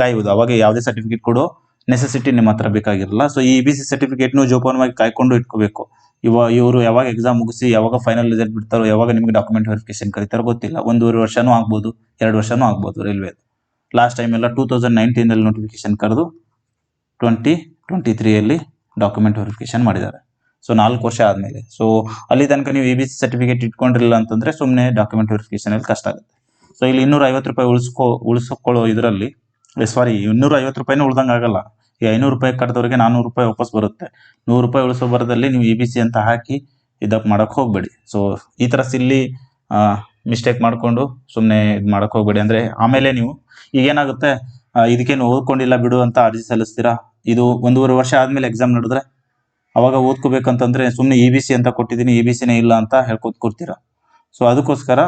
ಕಾಯ್ಬೋದು. ಅವಾಗ ಯಾವುದೇ ಸರ್ಟಿಫಿಕೇಟ್ ಕೊಡೋ ನೆಸೆಸಿಟಿ ನಿಮ್ಮ ಹತ್ರ ಬೇಕಾಗಿರಲ್ಲ. So E B C certificate ನೀವು ಜೋಪಾನವಾಗಿ ಕಾಯ್ಕೊಂಡು ಇಟ್ಕೋಬೇಕು. ಇವ ಇವರು ಯಾವಾಗ ಎಕ್ಸಾಮ್ ಮುಗಿಸಿ ಯಾವಾಗ ಫೈನಲ್ ರಿಸಲ್ಟ್ ಬಿಡ್ತಾರೋ, ಯಾವಾಗ ನಿಮಗೆ ಡಾಕ್ಯುಮೆಂಟ್ ವೆರಿಫಿಕೇಶನ್ ಕರೀತಾರೋ ಗೊತ್ತಿಲ್ಲ. ಒಂದೂವರೆ ವರ್ಷನೂ ಆಗ್ಬೋದು, ಎರಡು ವರ್ಷನೂ ಆಗ್ಬೋದು ರೈಲ್ವೆ ಲಾಸ್ಟ್ ಟೈಮ್ ಎಲ್ಲ ಟೂ ತೌಸಂಡ್ ನೈನ್ಟೀನಲ್ಲಿ ನೋಟಿಫಿಕೇಶನ್ ಕರೆದು ಟ್ವೆಂಟಿ ಟ್ವೆಂಟಿ ತ್ರೀಯಲ್ಲಿ ಡಾಕ್ಯುಮೆಂಟ್ ವೆರಿಫಿಕೇಶನ್ ಮಾಡಿದ್ದಾರೆ. ಸೊ ನಾಲ್ಕು ವರ್ಷ ಆದಮೇಲೆ. ಸೊ ಅಲ್ಲಿ ತನಕ ನೀವು ಇ ಬಿ ಸಿ ಸರ್ಟಿಫಿಕೇಟ್ ಇಟ್ಕೊಂಡಿರಲಿಲ್ಲ ಅಂತಂದ್ರೆ ಸುಮ್ಮನೆ ಡಾಕ್ಯುಮೆಂಟ್ ವೆರಿಫಿಕೇಶನ್ ಅಲ್ಲಿ ಕಷ್ಟ ಆಗುತ್ತೆ. ಸೊ ಇಲ್ಲಿ ಇನ್ನೂರ ಐವತ್ತು ರೂಪಾಯಿ ಉಳಿಸ್ಕೊ, ಉಳಿಸ್ಕೊಳ್ಳೋ ಇದರಲ್ಲಿ ಸಾರಿ ಇನ್ನೂರ ಐವತ್ತು ರೂಪಾಯಿನೂ ಉಳ್ದಂಗೆ ಆಗಲ್ಲ. ಈ ಐನೂರು ರೂಪಾಯಿ ಕಟ್ಟಿದವ್ರಿಗೆ ನಾನ್ನೂರು ರೂಪಾಯಿ ವಾಪಸ್ ಬರುತ್ತೆ. ನೂರು ರೂಪಾಯಿ ಉಳಿಸೋ ಬರದಲ್ಲಿ ನೀವು ಇ ಬಿ ಸಿ ಅಂತ ಹಾಕಿ ಇದಕ್ಕೆ ಮಾಡೋಕ್ಕೆ ಹೋಗಬೇಡಿ. ಸೊ ಈ ಥರ ಸಿಲ್ಲಿ ಮಿಸ್ಟೇಕ್ ಮಾಡಿಕೊಂಡು ಸುಮ್ಮನೆ ಇದು ಮಾಡೋಕ್ಕೆ ಹೋಗಬೇಡಿ. ಅಂದರೆ ಆಮೇಲೆ ನೀವು ಈಗೇನಾಗುತ್ತೆ ಇದಕ್ಕೇನು ಓದ್ಕೊಂಡಿಲ್ಲ ಬಿಡು ಅಂತ ಅರ್ಜಿ ಸಲ್ಲಿಸ್ತೀರಾ? ಇದು ಒಂದೂವರೆ ವರ್ಷ ಆದಮೇಲೆ ಎಕ್ಸಾಮ್ ನಡೆದ್ರೆ ಅವಾಗ ಓದ್ಕೋಬೇಕಂತಂದರೆ ಸುಮ್ಮನೆ ಇ ಬಿ ಸಿ ಅಂತ ಕೊಟ್ಟಿದ್ದೀನಿ ಇ ಬಿ ಸಿನೇ ಇಲ್ಲ ಅಂತ ಹೇಳ್ಕೊತ ಕೊಡ್ತೀರಾ? ಸೊ ಅದಕ್ಕೋಸ್ಕರ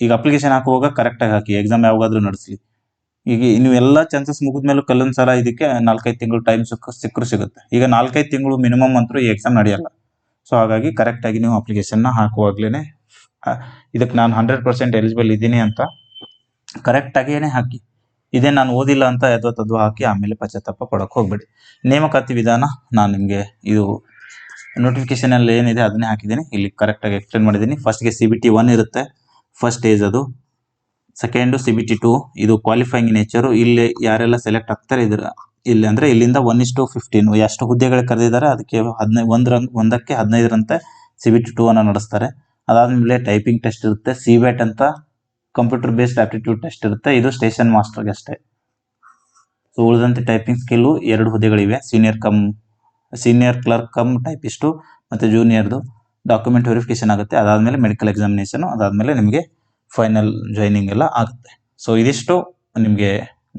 ಈಗ ಅಪ್ಲಿಕೇಶನ್ ಹಾಕುವಾಗ ಕರೆಕ್ಟಾಗಿ ಹಾಕಿ ಎಕ್ಸಾಮ್ ಯಾವಾಗಾದರೂ ನಡೆಸಲಿ. ಈಗ ನೀವು ಎಲ್ಲ ಚಾನ್ಸಸ್ ಮುಗಿದ್ಮೇಲೂ ಕಲ್ಲೊಂದು ಸಲ ಇದಕ್ಕೆ ನಾಲ್ಕೈದು ತಿಂಗಳು ಟೈಮ್ ಸಿಕ್ಕ ಸಿಕ್ಕರು ಸಿಗುತ್ತೆ. ಈಗ ನಾಲ್ಕೈದು ತಿಂಗಳು ಮಿನಿಮಮ್ ಅಂತೂ ಈ ಎಕ್ಸಾಮ್ ನಡೆಯಲ್ಲ. ಸೊ ಹಾಗಾಗಿ ಕರೆಕ್ಟಾಗಿ ನೀವು ಅಪ್ಲಿಕೇಶನ್ನ ಹಾಕುವಾಗ್ಲೇ ಇದಕ್ಕೆ ನಾನು ಹಂಡ್ರೆಡ್ ಪರ್ಸೆಂಟ್ ಎಲಿಜಿಬಲ್ ಇದ್ದೀನಿ ಅಂತ ಕರೆಕ್ಟಾಗಿಯೇ ಹಾಕಿ. ಇದೇ ನಾನು ಓದಿಲ್ಲ ಅಂತ ಎದ್ವ ತದ್ವಾ ಹಾಕಿ ಆಮೇಲೆ ಪಶ್ಚಾತ್ತಾಪ ಪಡೋಕೆ ಹೋಗ್ಬೇಡಿ. ನೇಮಕಾತಿ ವಿಧಾನ ನಾನು ನಿಮಗೆ ಇದು ನೋಟಿಫಿಕೇಶನ್ ಅಲ್ಲಿ ಏನಿದೆ ಅದನ್ನೇ ಹಾಕಿದ್ದೀನಿ. ಇಲ್ಲಿ ಕರೆಕ್ಟಾಗಿ ಎಕ್ಸ್ಪ್ಲೇನ್ ಮಾಡಿದ್ದೀನಿ. ಫಸ್ಟ್ಗೆ ಸಿ ಬಿ ಟಿ ಒನ್ ಇರುತ್ತೆ. ಫಸ್ಟ್ ಏಜ್ ಅದು. Second C B T two ಇದು ಕ್ವಾಲಿಫೈಯಿಂಗ್ ನೇಚರು ಇಲ್ಲಿ ಯಾರೆಲ್ಲ ಸೆಲೆಕ್ಟ್ ಆಗ್ತಾರೆ ಇದ್ರ, ಇಲ್ಲಿ ಅಂದ್ರೆ ಇಲ್ಲಿಂದ ಒನ್ ಇಸ್ ಟು ಫಿಫ್ಟೀನು ಎಷ್ಟು ಹುದ್ದೆಗಳು ಕರೆದಿದ್ದಾರೆ ಅದಕ್ಕೆ ಹದಿನೈದು ಒಂದರ ಒಂದಕ್ಕೆ ಹದಿನೈದರಂತೆ ಸಿ ಬಿ ಟಿ ಟೂ ಅನ್ನ ನಡೆಸ್ತಾರೆ. ಅದಾದ್ಮೇಲೆ ಟೈಪಿಂಗ್ ಟೆಸ್ಟ್ ಇರುತ್ತೆ ಸಿ ಬ್ಯಾಟ್ ಅಂತ ಕಂಪ್ಯೂಟರ್ ಬೇಸ್ಡ್ ಆಪ್ಟಿಟ್ಯೂಡ್ ಟೆಸ್ಟ್ ಇರುತ್ತೆ, ಇದು ಸ್ಟೇಷನ್ ಮಾಸ್ಟರ್ಗೆ ಅಷ್ಟೇ. ಸೊ ಉಳಿದಂತೆ ಟೈಪಿಂಗ್ ಸ್ಕಿಲ್ಲು ಎರಡು ಹುದ್ದೆಗಳಿವೆ senior cum senior clerk cum typist ಮತ್ತು ಜೂನಿಯರ್ದು ಡಾಕ್ಯುಮೆಂಟ್ ವೆರಿಫಿಕೇಶನ್ ಆಗುತ್ತೆ, ಅದಾದಮೇಲೆ ಮೆಡಿಕಲ್ ಎಕ್ಸಾಮಿನೇಷನು ಅದಾದಮೇಲೆ ನಿಮಗೆ ಫೈನಲ್ ಜಾಯ್ನಿಂಗ್ ಎಲ್ಲ ಆಗುತ್ತೆ. ಸೊ ಇದಿಷ್ಟು ನಿಮಗೆ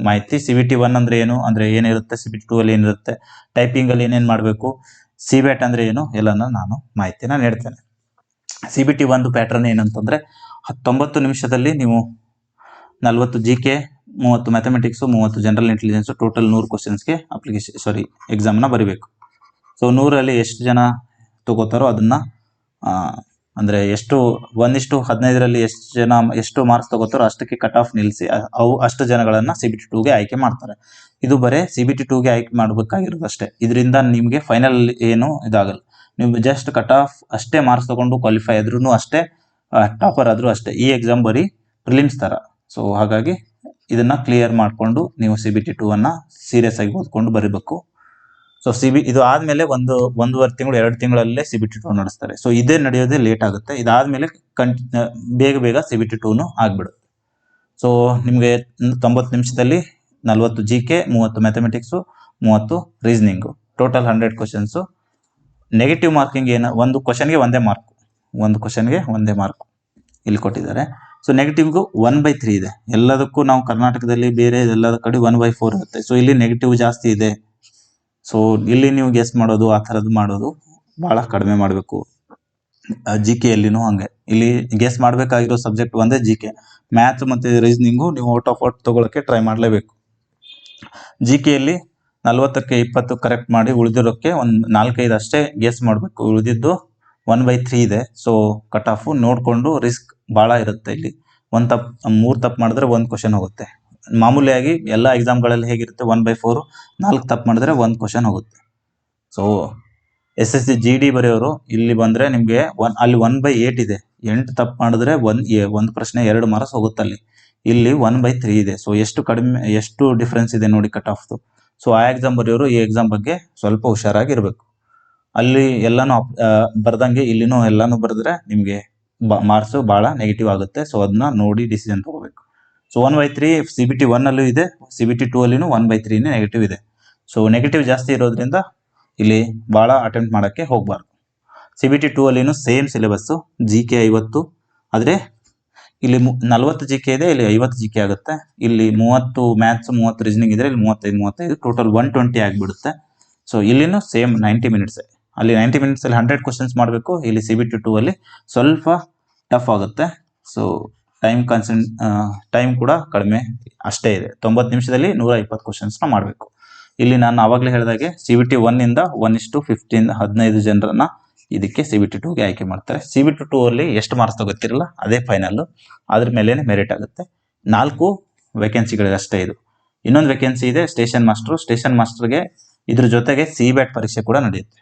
ಮಾಹಿತಿ. ಸಿ ಬಿ ಟಿ ಒನ್ ಅಂದರೆ ಏನು? ಅಂದರೆ ಏನಿರುತ್ತೆ? ಸಿ ಬಿ ಟಿ ಟೂ ಅಲ್ಲಿ ಏನಿರುತ್ತೆ? ಟೈಪಿಂಗಲ್ಲಿ ಏನೇನು ಮಾಡಬೇಕು? ಸಿ ಬ್ಯಾಟ್ ಅಂದರೆ ಏನು? ಎಲ್ಲನ ನಾನು ಮಾಹಿತಿನ ನೀಡ್ತೇನೆ ಸಿ ಬಿ ಟಿ ಒಂದು ಪ್ಯಾಟ್ರನ್ ಏನಂತಂದರೆ ಹತ್ತೊಂಬತ್ತು ನಿಮಿಷದಲ್ಲಿ ನೀವು ನಲವತ್ತು ಜಿ ಕೆ ಮೂವತ್ತು ಮ್ಯಾಥಮೆಟಿಕ್ಸು ಮೂವತ್ತು ಜನರಲ್ ಇಂಟೆಲಿಜೆನ್ಸು ಟೋಟಲ್ ನೂರು ಕ್ವಶನ್ಸ್ಗೆ ಅಪ್ಲಿಕೇಶನ್ ಸಾರಿ ಎಕ್ಸಾಮ್ನ ಬರೀಬೇಕು. ಸೊ ನೂರಲ್ಲಿ ಎಷ್ಟು ಜನ ತಗೋತಾರೋ ಅದನ್ನು ಅಂದರೆ ಎಷ್ಟು, ಒಂದಿಷ್ಟು ಹದಿನೈದರಲ್ಲಿ ಎಷ್ಟು ಜನ, ಎಷ್ಟು ಮಾರ್ಕ್ಸ್ ತಗೋತಾರೋ ಅಷ್ಟಕ್ಕೆ ಕಟ್ ಆಫ್ ನಿಲ್ಲಿಸಿ ಅವು ಅಷ್ಟು ಜನಗಳನ್ನು ಸಿ ಬಿ ಟಿ ಟೂಗೆ ಆಯ್ಕೆ ಮಾಡ್ತಾರೆ. ಇದು ಬರೀ ಸಿ ಬಿ ಟಿ ಟೂಗೆ ಆಯ್ಕೆ ಮಾಡಬೇಕಾಗಿರೋದು ಅಷ್ಟೇ. ಇದರಿಂದ ನಿಮಗೆ ಫೈನಲ್ ಏನು ಇದಾಗಲ್ಲ. ನೀವು ಜಸ್ಟ್ ಕಟ್ ಆಫ್ ಅಷ್ಟೇ ಮಾರ್ಕ್ಸ್ ತಗೊಂಡು ಕ್ವಾಲಿಫೈ ಆದ್ರೂ ಅಷ್ಟೇ ಟಾಪರ್ ಆದರೂ ಅಷ್ಟೇ. ಈ ಎಕ್ಸಾಮ್ ಬರೀ ಪ್ರಿಲಿಮ್ಸ್ ಥರ. ಸೊ ಹಾಗಾಗಿ ಇದನ್ನ ಕ್ಲಿಯರ್ ಮಾಡಿಕೊಂಡು ನೀವು ಸಿ ಬಿ ಟಿ ಟೂ ಅನ್ನ ಸೀರಿಯಸ್ ಆಗಿ ಓದ್ಕೊಂಡು ಬರೀಬೇಕು. ಸೊ ಸಿ ಬಿ ಇದು ಆದ್ಮೇಲೆ ಒಂದು, ಒಂದೂವರೆ ತಿಂಗಳು, ಎರಡು ತಿಂಗಳಲ್ಲೇ ಸಿ ಬಿ ಟಿ ಟೂ ನಡೆಸ್ತಾರೆ. ಸೊ ಇದೇ ನಡೆಯೋದೇ ಲೇಟ್ ಆಗುತ್ತೆ. ಇದಾದ್ಮೇಲೆ ಕಂಟಿ ಬೇಗ ಬೇಗ ಸಿ ಬಿ ಟಿ ಟೂನು ಆಗ್ಬಿಡುತ್ತೆ. ಸೊ ನಿಮಗೆ ತೊಂಬತ್ತು ನಿಮಿಷದಲ್ಲಿ ನಲ್ವತ್ತು ಜಿ ಕೆ ಮೂವತ್ತು ಮ್ಯಾಥಮೆಟಿಕ್ಸು ಮೂವತ್ತು reasoning total hundred questions negative marking ಏನು, ಒಂದು ಕ್ವಶನ್ಗೆ ಒಂದೇ ಮಾರ್ಕ್ ಒಂದು ಕ್ವಶನ್ಗೆ ಒಂದೇ ಮಾರ್ಕ್ ಇಲ್ಲಿ ಕೊಟ್ಟಿದ್ದಾರೆ. ಸೊ ನೆಗೆಟಿವ್ಗೂ ಒನ್ ಬೈ ತ್ರೀ ಇದೆ. ಎಲ್ಲದಕ್ಕೂ ನಾವು ಕರ್ನಾಟಕದಲ್ಲಿ ಬೇರೆ ಎಲ್ಲದ ಕಡೆ ಒನ್ ಬೈ ಫೋರ್ ಇರುತ್ತೆ. ಸೊ ಇಲ್ಲಿ ನೆಗೆಟಿವ್ ಜಾಸ್ತಿ ಇದೆ. ಸೊ ಇಲ್ಲಿ ನೀವು ಗೆಸ್ ಮಾಡೋದು, ಆ ಥರದ್ದು ಮಾಡೋದು ಭಾಳ ಕಡಿಮೆ ಮಾಡಬೇಕು. ಜಿ ಕೆ ಯಲ್ಲಿನೂ ಹಂಗೆ. ಇಲ್ಲಿ ಗೆಸ್ ಮಾಡಬೇಕಾಗಿರೋ ಸಬ್ಜೆಕ್ಟ್ ಒಂದೇ ಜಿ ಕೆ ಮ್ಯಾಥ್ ಮತ್ತು ರೀಸನಿಂಗು ನೀವು ಔಟ್ ಆಫ್ ಔಟ್ ತೊಗೊಳಕ್ಕೆ ಟ್ರೈ ಮಾಡಲೇಬೇಕು. ಜಿ ಕೆಯಲ್ಲಿ ನಲ್ವತ್ತಕ್ಕೆ ಇಪ್ಪತ್ತು ಕರೆಕ್ಟ್ ಮಾಡಿ ಉಳಿದಿರೋಕ್ಕೆ ಒಂದು ನಾಲ್ಕೈದು ಅಷ್ಟೇ ಗೆಸ್ ಮಾಡಬೇಕು. ಉಳಿದಿದ್ದು ಒನ್ ಬೈ ತ್ರೀ ಇದೆ. ಸೊ ಕಟ್ ಆಫು ನೋಡಿಕೊಂಡು ರಿಸ್ಕ್ ಭಾಳ ಇರುತ್ತೆ ಇಲ್ಲಿ. ಒಂದು ತಪ್ಪು ಮೂರು ತಪ್ಪು ಮಾಡಿದ್ರೆ ಒಂದು ಕ್ವಶನ್ ಹೋಗುತ್ತೆ. ಮಾಮೂಲಿಯಾಗಿ ಎಲ್ಲ ಎಕ್ಸಾಮ್ಗಳಲ್ಲಿ ಹೇಗಿರುತ್ತೆ? ಒನ್ ಬೈ ಫೋರು ನಾಲ್ಕು ತಪ್ಪು ಮಾಡಿದ್ರೆ ಒಂದು ಕ್ವಶನ್ ಹೋಗುತ್ತೆ. So S S C G D ಬರೆಯೋರು, ಇಲ್ಲಿ ಬಂದರೆ ನಿಮಗೆ ಒನ್ ಅಲ್ಲಿ ಒನ್ ಬೈ ಏಟ್ ಇದೆ. ಎಂಟು ತಪ್ಪು ಮಾಡಿದ್ರೆ ಒಂದು ಒಂದು ಪ್ರಶ್ನೆ ಎರಡು ಮಾರ್ಕ್ಸ್ ಹೋಗುತ್ತೆ ಅಲ್ಲಿ. ಇಲ್ಲಿ ಒನ್ ಬೈ ತ್ರೀ ಇದೆ. ಸೊ ಎಷ್ಟು ಕಡಿಮೆ, ಎಷ್ಟು ಡಿಫ್ರೆನ್ಸ್ ಇದೆ ನೋಡಿ ಕಟ್ ಆಫ್ದು ಸೊ ಆ ಎಕ್ಸಾಮ್ ಬರೆಯೋರು, ಈ ಎಕ್ಸಾಮ್ ಬಗ್ಗೆ ಸ್ವಲ್ಪ ಹುಷಾರಾಗಿರಬೇಕು ಅಲ್ಲಿ ಎಲ್ಲಾನು ಬರ್ದಂಗೆ ಇಲ್ಲಿನೂ ಎಲ್ಲಾನು ಬರೆದ್ರೆ ನಿಮಗೆ ಮಾರ್ಕ್ಸು ಭಾಳ ನೆಗೆಟಿವ್ ಆಗುತ್ತೆ. ಸೊ ಅದನ್ನ ನೋಡಿ ಡಿಸಿಷನ್ ತಗೋಬೇಕು. So one by three C B T one ಅಲ್ಲೂ ಇದೆ ಸಿ ಬಿ ಟಿ ಟೂ ಅಲ್ಲಿನೂ ಒನ್ ಬೈ ತ್ರೀನೇ ನೆಗೆಟಿವ್ ಇದೆ. ಸೊ ನೆಗೆಟಿವ್ ಜಾಸ್ತಿ ಇರೋದ್ರಿಂದ ಇಲ್ಲಿ ಭಾಳ ಅಟೆಂಪ್ಟ್ ಮಾಡೋಕ್ಕೆ ಹೋಗಬಾರ್ದು. ಸಿ ಬಿ ಟಿ ಟೂ ಅಲ್ಲಿನೂ ಸೇಮ್ ಸಿಲೆಬಸ್ಸು ಜಿ ಕೆ ಐವತ್ತು. ಆದರೆ ಇಲ್ಲಿ ಮು- ನಲವತ್ತು ಜಿ ಕೆ ಇದೆ, ಇಲ್ಲಿ ಐವತ್ತು ಜಿ ಕೆ ಆಗುತ್ತೆ. ಇಲ್ಲಿ ಮೂವತ್ತು ಮ್ಯಾಥ್ಸ್ ಮೂವತ್ತು ರೀಸನಿಂಗ್ ಇದ್ರೆ ಇಲ್ಲಿ ಮೂವತ್ತೈದು ಮೂವತ್ತೈದು ಟೋಟಲ್ ಒನ್ ಟ್ವೆಂಟಿ ಆಗಿಬಿಡುತ್ತೆ. ಸೊ ಇಲ್ಲಿನೂ ಸೇಮ್ ನೈಂಟಿ ಮಿನಿಟ್ಸ್ ಅಲ್ಲಿ ನೈಂಟಿ ಮಿನಿಟ್ಸಲ್ಲಿ ಹಂಡ್ರೆಡ್ ಕ್ವಶನ್ಸ್ ಮಾಡಬೇಕು, ಇಲ್ಲಿ ಸಿ ಬಿ ಟಿ ಟೂ ಅಲ್ಲಿ ಸ್ವಲ್ಪ ಟಫ್ ಆಗುತ್ತೆ. ಸೊ ಟೈಮ್ ಕನ್ಸನ್ ಟೈಮ್ ಕೂಡ ಕಡಿಮೆ ಅಷ್ಟೇ ಇದೆ. ತೊಂಬತ್ತು ನಿಮಿಷದಲ್ಲಿ ನೂರ ಇಪ್ಪತ್ತು ಕ್ವಶನ್ಸ್ನ ಮಾಡಬೇಕು. ಇಲ್ಲಿ ನಾನು ಆವಾಗಲೇ ಹೇಳಿದಾಗೆ ಸಿ ಬಿ ಟಿ ಒನ್ನಿಂದ ಒನ್ ಇಷ್ಟು ಫಿಫ್ಟೀನ್ ಹದಿನೈದು ಜನರನ್ನ ಇದಕ್ಕೆ ಸಿ ಬಿ ಟಿ ಟೂಗೆ ಆಯ್ಕೆ ಮಾಡ್ತಾರೆ. ಸಿ ಬಿ ಟಿ ಟೂ ಅಲ್ಲಿ ಎಷ್ಟು ಮಾರ್ಕ್ಸ್ ತಗೋತಿರಲ್ಲ ಅದೇ ಫೈನಲ್ಲು ಅದ್ರ ಮೇಲೇ ಮೆರಿಟ್ ಆಗುತ್ತೆ. ನಾಲ್ಕು ವೇಕೆನ್ಸಿಗಳಿಗೆ ಅಷ್ಟೇ ಇದು. ಇನ್ನೊಂದು ವೇಕೆನ್ಸಿ ಇದೆ ಸ್ಟೇಷನ್ ಮಾಸ್ಟರ್ ಸ್ಟೇಷನ್ ಮಾಸ್ಟರ್ಗೆ ಇದ್ರ ಜೊತೆಗೆ ಸಿ ಬ್ಯಾಟ್ ಪರೀಕ್ಷೆ ಕೂಡ ನಡೆಯುತ್ತೆ.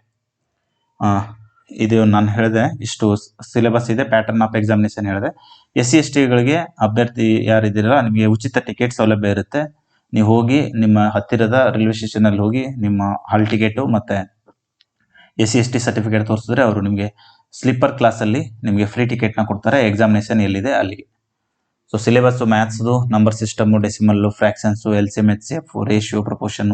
ಇದು ನಾನು ಹೇಳಿದೆ, ಇಷ್ಟು ಸಿಲೆಬಸ್ ಇದೆ ಪ್ಯಾಟರ್ನ್ ಆಫ್ ಎಕ್ಸಾಮಿನೇಷನ್ ಹೇಳಿದೆ. ಎಸ್ ಸಿ ಎಸ್ ಟಿಗಳಿಗೆ ಅಭ್ಯರ್ಥಿ ಯಾರಿದ್ದೀರಲ್ಲ, ನಿಮಗೆ ಉಚಿತ ಟಿಕೆಟ್ ಸೌಲಭ್ಯ ಇರುತ್ತೆ. ನೀವು ಹೋಗಿ ನಿಮ್ಮ ಹತ್ತಿರದ ರೈಲ್ವೆ ಸ್ಟೇಷನಲ್ಲಿ ಹೋಗಿ ನಿಮ್ಮ ಹಾಲ್ ಟಿಕೆಟು ಮತ್ತು S C S T certificate ತೋರಿಸಿದ್ರೆ ಅವರು ನಿಮಗೆ ಸ್ಲೀಪರ್ ಕ್ಲಾಸಲ್ಲಿ ನಿಮಗೆ ಫ್ರೀ ಟಿಕೆಟ್ನ ಕೊಡ್ತಾರೆ. ಎಕ್ಸಾಮಿನೇಷನ್ ಎಲ್ಲಿದೆ? ಅಲ್ಲಿಗೆ. So syllabus ಮ್ಯಾಥ್ಸ್ದು number system decimal fractions L C H F ratio proportion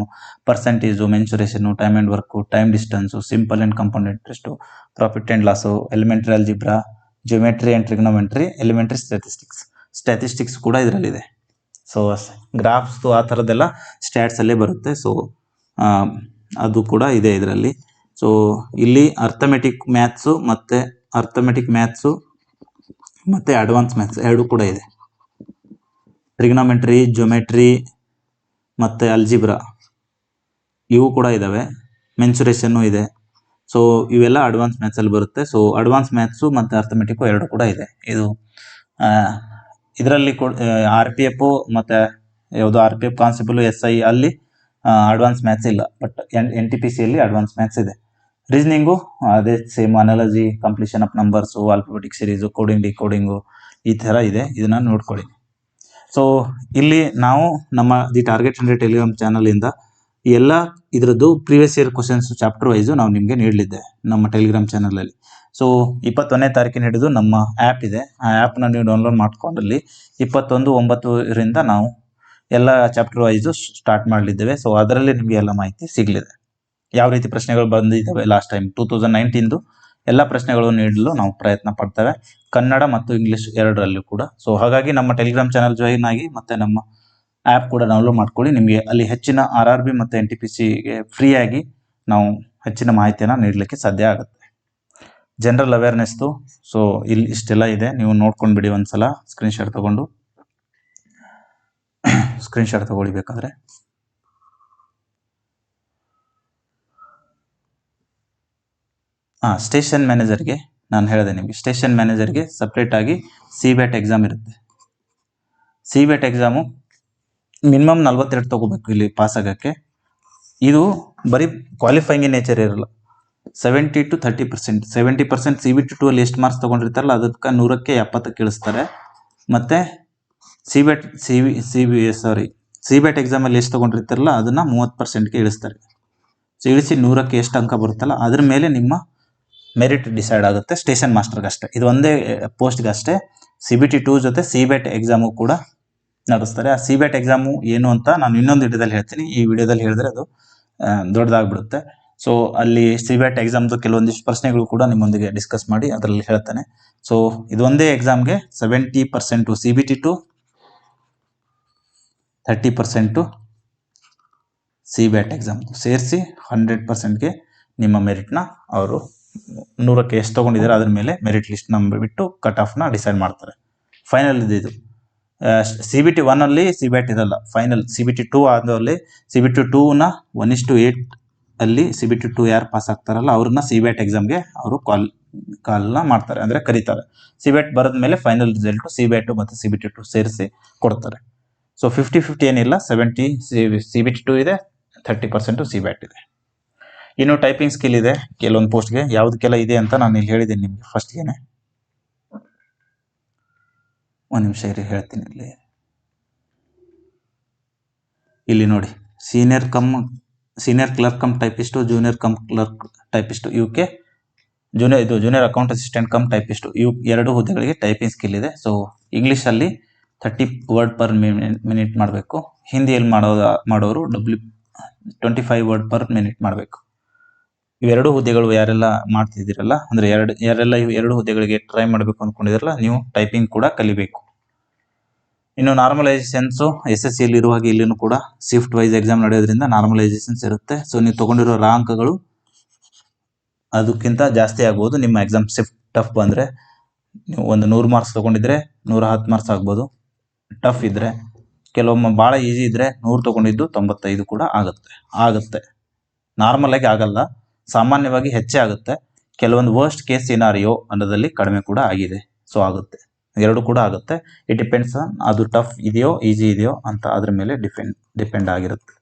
percentage mensuration time and work time distance simple and compound interest profit and loss elementary algebra geometry and trigonometry elementary statistics statistics ಕೂಡ ಇದರಲ್ಲಿದೆ. So ಗ್ರಾಫ್ಸ್ದು ಆ ಥರದ್ದೆಲ್ಲ ಸ್ಟ್ಯಾಟ್ಸಲ್ಲೇ ಬರುತ್ತೆ. So ಅದು ಕೂಡ ಇದೆ ಇದರಲ್ಲಿ. So ಇಲ್ಲಿ ಅರ್ಥಮೆಟಿಕ್ ಮ್ಯಾಥ್ಸು ಮತ್ತು ಅರ್ಥಮೆಟಿಕ್ ಮ್ಯಾಥ್ಸು ಮತ್ತು ಅಡ್ವಾನ್ಸ್ ಮ್ಯಾಥ್ಸ್ ಎರಡು ಕೂಡ ಇದೆ. ಟ್ರಿಗ್ನೋಮೆಟ್ರಿ ಜೊಮೆಟ್ರಿ ಮತ್ತು ಅಲ್ಜಿಬ್ರಾ ಇವು ಕೂಡ ಇದ್ದಾವೆ ಮೆನ್ಸುರೇಷನ್ನು ಇದೆ. ಸೊ ಇವೆಲ್ಲ ಅಡ್ವಾನ್ಸ್ ಮ್ಯಾಥ್ಸಲ್ಲಿ ಬರುತ್ತೆ. ಸೊ ಅಡ್ವಾನ್ಸ್ ಮ್ಯಾಥ್ಸು ಮತ್ತು ಅರ್ಥಮೆಟಿಕ್ಕು ಎರಡು ಕೂಡ ಇದೆ. ಇದು ಇದರಲ್ಲಿ ಕೂಡ ಆರ್ ಪಿ ಎಫು ಮತ್ತು ಯಾವುದು R P F constable S I ಅಲ್ಲಿ ಅಡ್ವಾನ್ಸ್ ಮ್ಯಾಥ್ಸ್ ಇಲ್ಲ. But N N T P ಸಿಯಲ್ಲಿ ಅಡ್ವಾನ್ಸ್ ಮ್ಯಾಥ್ಸ್ ಇದೆ. ರೀಸನಿಂಗು ಅದೇ same analogy completion of numbers alphabetic series coding decoding ಈ ಥರ ಇದೆ. ಇದನ್ನು ನೋಡ್ಕೊಳ್ಳಿ. ಸೊ ಇಲ್ಲಿ ನಾವು ನಮ್ಮ ದಿ ಟಾರ್ಗೆಟ್ ಹಂಡ್ರೆಡ್ ಟೆಲಿಗ್ರಾಮ್ ಚಾನಲಿಂದ ಎಲ್ಲ ಇದರದ್ದು previous year questions chapter wise ನಾವು ನಿಮಗೆ ನೀಡಲಿದ್ದೆ ನಮ್ಮ ಟೆಲಿಗ್ರಾಮ್ ಚಾನಲಲ್ಲಿ ಸೊ ಇಪ್ಪತ್ತೊಂದನೇ ತಾರೀಕಿನ ಹಿಡಿದು ನಮ್ಮ ಆ್ಯಪ್ ಇದೆ. ಆ ಆ್ಯಪ್ನ ನೀವು ಡೌನ್ಲೋಡ್ ಮಾಡ್ಕೊಂಡಲ್ಲಿ ಇಪ್ಪತ್ತೊಂದು ಒಂಬತ್ತರಿಂದ ನಾವು ಎಲ್ಲ ಚಾಪ್ಟರ್ ವೈಸು ಸ್ಟಾರ್ಟ್ ಮಾಡಲಿದ್ದೇವೆ. ಸೊ ಅದರಲ್ಲಿ ನಿಮಗೆ ಎಲ್ಲ ಮಾಹಿತಿ ಸಿಗಲಿದೆ. ಯಾವ ರೀತಿ ಪ್ರಶ್ನೆಗಳು ಬಂದಿದ್ದಾವೆ ಲಾಸ್ಟ್ ಟೈಮ್ ಟೂ ತೌಸಂಡ್ ನೈನ್ಟೀನ್ದು ಎಲ್ಲ ಪ್ರಶ್ನೆಗಳು ನೀಡಲು ನಾವು ಪ್ರಯತ್ನ ಪಡ್ತೇವೆ. ಕನ್ನಡ ಮತ್ತು ಇಂಗ್ಲಿಷ್ ಎರಡರಲ್ಲೂ ಕೂಡ. ಸೊ ಹಾಗಾಗಿ ನಮ್ಮ ಟೆಲಿಗ್ರಾಮ್ ಚಾನಲ್ ಜಾಯಿನ್ ಆಗಿ ಮತ್ತು ನಮ್ಮ ಆ್ಯಪ್ ಕೂಡ ಡೌನ್ಲೋಡ್ ಮಾಡ್ಕೊಳ್ಳಿ. ನಿಮಗೆ ಅಲ್ಲಿ ಹೆಚ್ಚಿನ ಆರ್ ಆರ್ ಬಿ ಮತ್ತು ಎನ್ ಟಿ ಪಿ ಸಿಗೆ ಫ್ರೀಯಾಗಿ ನಾವು ಹೆಚ್ಚಿನ ಮಾಹಿತಿಯನ್ನು ನೀಡಲಿಕ್ಕೆ ಸಾಧ್ಯ ಆಗುತ್ತೆ. ಜನರಲ್ ಅವೇರ್ನೆಸ್ದು ಸೊ ಇಲ್ಲಿ ಇಷ್ಟೆಲ್ಲ ಇದೆ. ನೀವು ನೋಡ್ಕೊಂಡು ಬಿಡಿ ಒಂದು ಸಲ ಸ್ಕ್ರೀನ್ಶಾಟ್ ತೊಗೊಂಡು. ಸ್ಕ್ರೀನ್ಶಾಟ್ ತಗೊಳ್ಳಿ ಹಾಂ ಸ್ಟೇಷನ್ ಮ್ಯಾನೇಜರ್ಗೆ ನಾನು ಹೇಳಿದೆ ನಿಮಗೆ. ಸ್ಟೇಷನ್ ಮ್ಯಾನೇಜರ್ಗೆ ಸಪ್ರೇಟಾಗಿ ಸಿ ಬ್ಯಾಟ್ ಎಕ್ಸಾಮ್ ಇರುತ್ತೆ. ಸಿ ಬ್ಯಾಟ್ ಎಕ್ಸಾಮು ಮಿನಿಮಮ್ ನಲ್ವತ್ತೆರಡು ತೊಗೋಬೇಕು ಇಲ್ಲಿ ಪಾಸ್ ಆಗೋಕ್ಕೆ. ಇದು ಬರೀ ಕ್ವಾಲಿಫೈಯಿಂಗ್ ನೇಚರ್ ಇರಲ್ಲ. Seventy to thirty percent seventy percent C B T two ಅಲ್ಲಿ ಎಷ್ಟು ಮಾರ್ಕ್ಸ್ ತೊಗೊಂಡಿರ್ತಾರಲ್ಲ, ಅದಕ್ಕೆ ನೂರಕ್ಕೆ ಎಪ್ಪತ್ತಕ್ಕೆ ಇಳಿಸ್ತಾರೆ. ಮತ್ತು CBAT C V C B sorry CBAT ಎಕ್ಸಾಮಲ್ಲಿ ಎಷ್ಟು ತೊಗೊಂಡಿರ್ತಾರಲ್ಲ, ಅದನ್ನು ಮೂವತ್ತು ಪರ್ಸೆಂಟ್ಗೆ ಇಳಿಸ್ತಾರೆ. ಇಳಿಸಿ ನೂರಕ್ಕೆ ಎಷ್ಟು ಅಂಕ ಬರುತ್ತಲ್ಲ, ಅದ್ರ ಮೇಲೆ ನಿಮ್ಮ ಮೆರಿಟ್ ಡಿಸೈಡ್ ಆಗುತ್ತೆ ಸ್ಟೇಷನ್ ಮಾಸ್ಟರ್ಗಷ್ಟೇ ಇದು ಒಂದೇ ಪೋಸ್ಟ್ಗೆ ಅಷ್ಟೇ ಸಿ ಬಿ ಟಿ ಟೂ ಜೊತೆ ಸಿ ಬೆಟ್ ಎಕ್ಸಾಮು ಕೂಡ ನಡೆಸ್ತಾರೆ. ಆ ಸಿ ಬೆಟ್ ಎಕ್ಸಾಮು ಏನು ಅಂತ ನಾನು ಇನ್ನೊಂದು ವಿಡಿಯೋದಲ್ಲಿ ಹೇಳ್ತೀನಿ. ಈ ವಿಡಿಯೋದಲ್ಲಿ ಹೇಳಿದ್ರೆ ಅದು ದೊಡ್ಡದಾಗ್ಬಿಡುತ್ತೆ. ಸೊ ಅಲ್ಲಿ ಸಿ ಬೆಟ್ ಎಕ್ಸಾಮ್ದು ಕೆಲವೊಂದಿಷ್ಟು ಪ್ರಶ್ನೆಗಳು ಕೂಡ ನಿಮ್ಮೊಂದಿಗೆ ಡಿಸ್ಕಸ್ ಮಾಡಿ ಅದರಲ್ಲಿ ಹೇಳ್ತಾನೆ. ಸೊ ಇದೊಂದೇ ಎಕ್ಸಾಮ್ಗೆ seventy percent C B T two thirty percent CBAT exam ಸೇರಿಸಿ ಹಂಡ್ರೆಡ್ ಪರ್ಸೆಂಟ್ಗೆ ನಿಮ್ಮ ಮೆರಿಟ್ನ ಅವರು ನೂರಕ್ಕೆ ಎಷ್ಟು ತೊಗೊಂಡಿದ್ದಾರೆ ಅದ್ರ ಮೇಲೆ ಮೆರಿಟ್ ಲಿಸ್ಟ್ ನಂಬರ್ ಬಿಟ್ಟು ಕಟ್ ಆಫ್ನ ಡಿಸೈಡ್ ಮಾಡ್ತಾರೆ ಫೈನಲ್ ಇದು ಸಿ ಬಿ ಟಿ ಒನ್ನಲ್ಲಿ ಸಿ ಬಿ ಟಿ ಇರಲ್ಲ final C B T two ಆದಲ್ಲಿ ಸಿ ಬಿ ಟಿ ಟೂನ ಒನ್ ಇಸ್ ಟು ಏಟ್ ಅಲ್ಲಿ ಸಿ ಬಿ ಟಿ ಟು ಯಾರು ಪಾಸ್ ಆಗ್ತಾರಲ್ಲ ಅವ್ರನ್ನ ಸಿ ಬಿ ಎಟ್ ಎಕ್ಸಾಮ್ಗೆ ಅವರು ಕಾಲ್ ಕಾಲ್ನ ಮಾಡ್ತಾರೆ ಅಂದರೆ ಕರೀತಾರೆ ಸಿ ಬಿ ಎಟ್ ಬರೆದ ಮೇಲೆ final result C B two ಮತ್ತು ಸಿ ಬಿ ಟಿ ಟು ಸೇರಿಸಿ ಕೊಡ್ತಾರೆ ಸೊ ಫಿಫ್ಟಿ ಫಿಫ್ಟಿ ಏನಿಲ್ಲ seventy C C B T two ಇದೆ thirty percent C B A T ಇದೆ ಇನ್ನು ಟೈಪಿಂಗ್ ಸ್ಕಿಲ್ ಇದೆ, ಕೆಲವೊಂದು ಪೋಸ್ಟ್ಗೆ ಯಾವುದಕ್ಕೆಲ್ಲ ಇದೆ ಅಂತ ನಾನು ಇಲ್ಲಿ ಹೇಳಿದ್ದೀನಿ ನಿಮಗೆ ಫಸ್ಟ್ಗೆನೆ ಒಂದು ನಿಮಿಷ ಇರಿ, ಹೇಳ್ತೀನಿ ಇಲ್ಲಿ. ಇಲ್ಲಿ ನೋಡಿ senior cum senior clerk cum typist junior cum clerk typist ಇವಕ್ಕೆ ಜೂನಿಯರ್ ಇದು junior account assistant cum typist ಇವು ಎರಡು ಹುದ್ದೆಗಳಿಗೆ ಟೈಪಿಂಗ್ ಸ್ಕಿಲ್ ಇದೆ. ಸೊ ಇಂಗ್ಲೀಷಲ್ಲಿ ಥರ್ಟಿ ವರ್ಡ್ ಪರ್ ಮಿನಿಟ್ ಮಾಡಬೇಕು. ಹಿಂದಿಯಲ್ಲಿ ಮಾಡೋದು, ಮಾಡೋರು W twenty five word per minute ಮಾಡಬೇಕು. ಇವೆರಡು ಹುದ್ದೆಗಳು ಯಾರೆಲ್ಲ ಮಾಡ್ತಿದ್ದೀರಲ್ಲ, ಅಂದರೆ ಎರಡು, ಯಾರೆಲ್ಲ ಇವು ಎರಡು ಹುದ್ದೆಗಳಿಗೆ ಟ್ರೈ ಮಾಡಬೇಕು ಅಂದ್ಕೊಂಡಿದ್ರಲ್ಲ ನೀವು ಟೈಪಿಂಗ್ ಕೂಡ ಕಲಿಬೇಕು. ಇನ್ನು ನಾರ್ಮಲೈಸೇಷನ್ಸು ಎಸ್ ಎಸ್ ಸಿಯಲ್ಲಿ ಇರುವಾಗ ಇಲ್ಲಿನೂ ಕೂಡ ಶಿಫ್ಟ್ ವೈಸ್ ಎಕ್ಸಾಮ್ ನಡೆಯೋದ್ರಿಂದ ನಾರ್ಮಲೈಸೇಷನ್ಸ್ ಇರುತ್ತೆ. ಸೊ ನೀವು ತೊಗೊಂಡಿರೋ ರಾಂಕ್ಗಳು ಅದಕ್ಕಿಂತ ಜಾಸ್ತಿ ಆಗ್ಬೋದು. ನಿಮ್ಮ ಎಕ್ಸಾಮ್ ಶಿಫ್ಟ್ ಟಫ್ ಬಂದರೆ ನೀವು ಒಂದು ನೂರು ಮಾರ್ಕ್ಸ್ ತೊಗೊಂಡಿದ್ರೆ ನೂರ ಹತ್ತು ಮಾರ್ಕ್ಸ್ ಆಗ್ಬೋದು. ಟಫ್ ಇದ್ದರೆ ಕೆಲವೊಮ್ಮೆ ಭಾಳ ಈಸಿ ಇದ್ದರೆ ನೂರು ತೊಗೊಂಡಿದ್ದು ತೊಂಬತ್ತೈದು ಕೂಡ ಆಗುತ್ತೆ ಆಗುತ್ತೆ. ನಾರ್ಮಲ್ ಆಗಿ ಆಗಲ್ಲ. ಸಾಮಾನ್ಯವಾಗಿ ಹೆಚ್ಚೇ ಆಗುತ್ತೆ. ಕೆಲವೊಂದು ವರ್ಸ್ಟ್ ಕೇಸ್ ಸಿನಾರಿಯೋ ಅನ್ನೋದಲ್ಲಿ ಕಡಿಮೆ ಕೂಡ ಆಗಿದೆ. ಸೊ ಆಗುತ್ತೆ. ಎರಡು ಕೂಡ ಆಗುತ್ತೆ. ಇಟ್ ಡಿಪೆಂಡ್ಸ್ ಅದು ಟಫ್ ಇದೆಯೋ ಈಸಿ ಇದೆಯೋ ಅಂತ ಅದ್ರ ಮೇಲೆ ಡಿಪೆಂಡ್ ಡಿಪೆಂಡ್ ಆಗಿರುತ್ತೆ.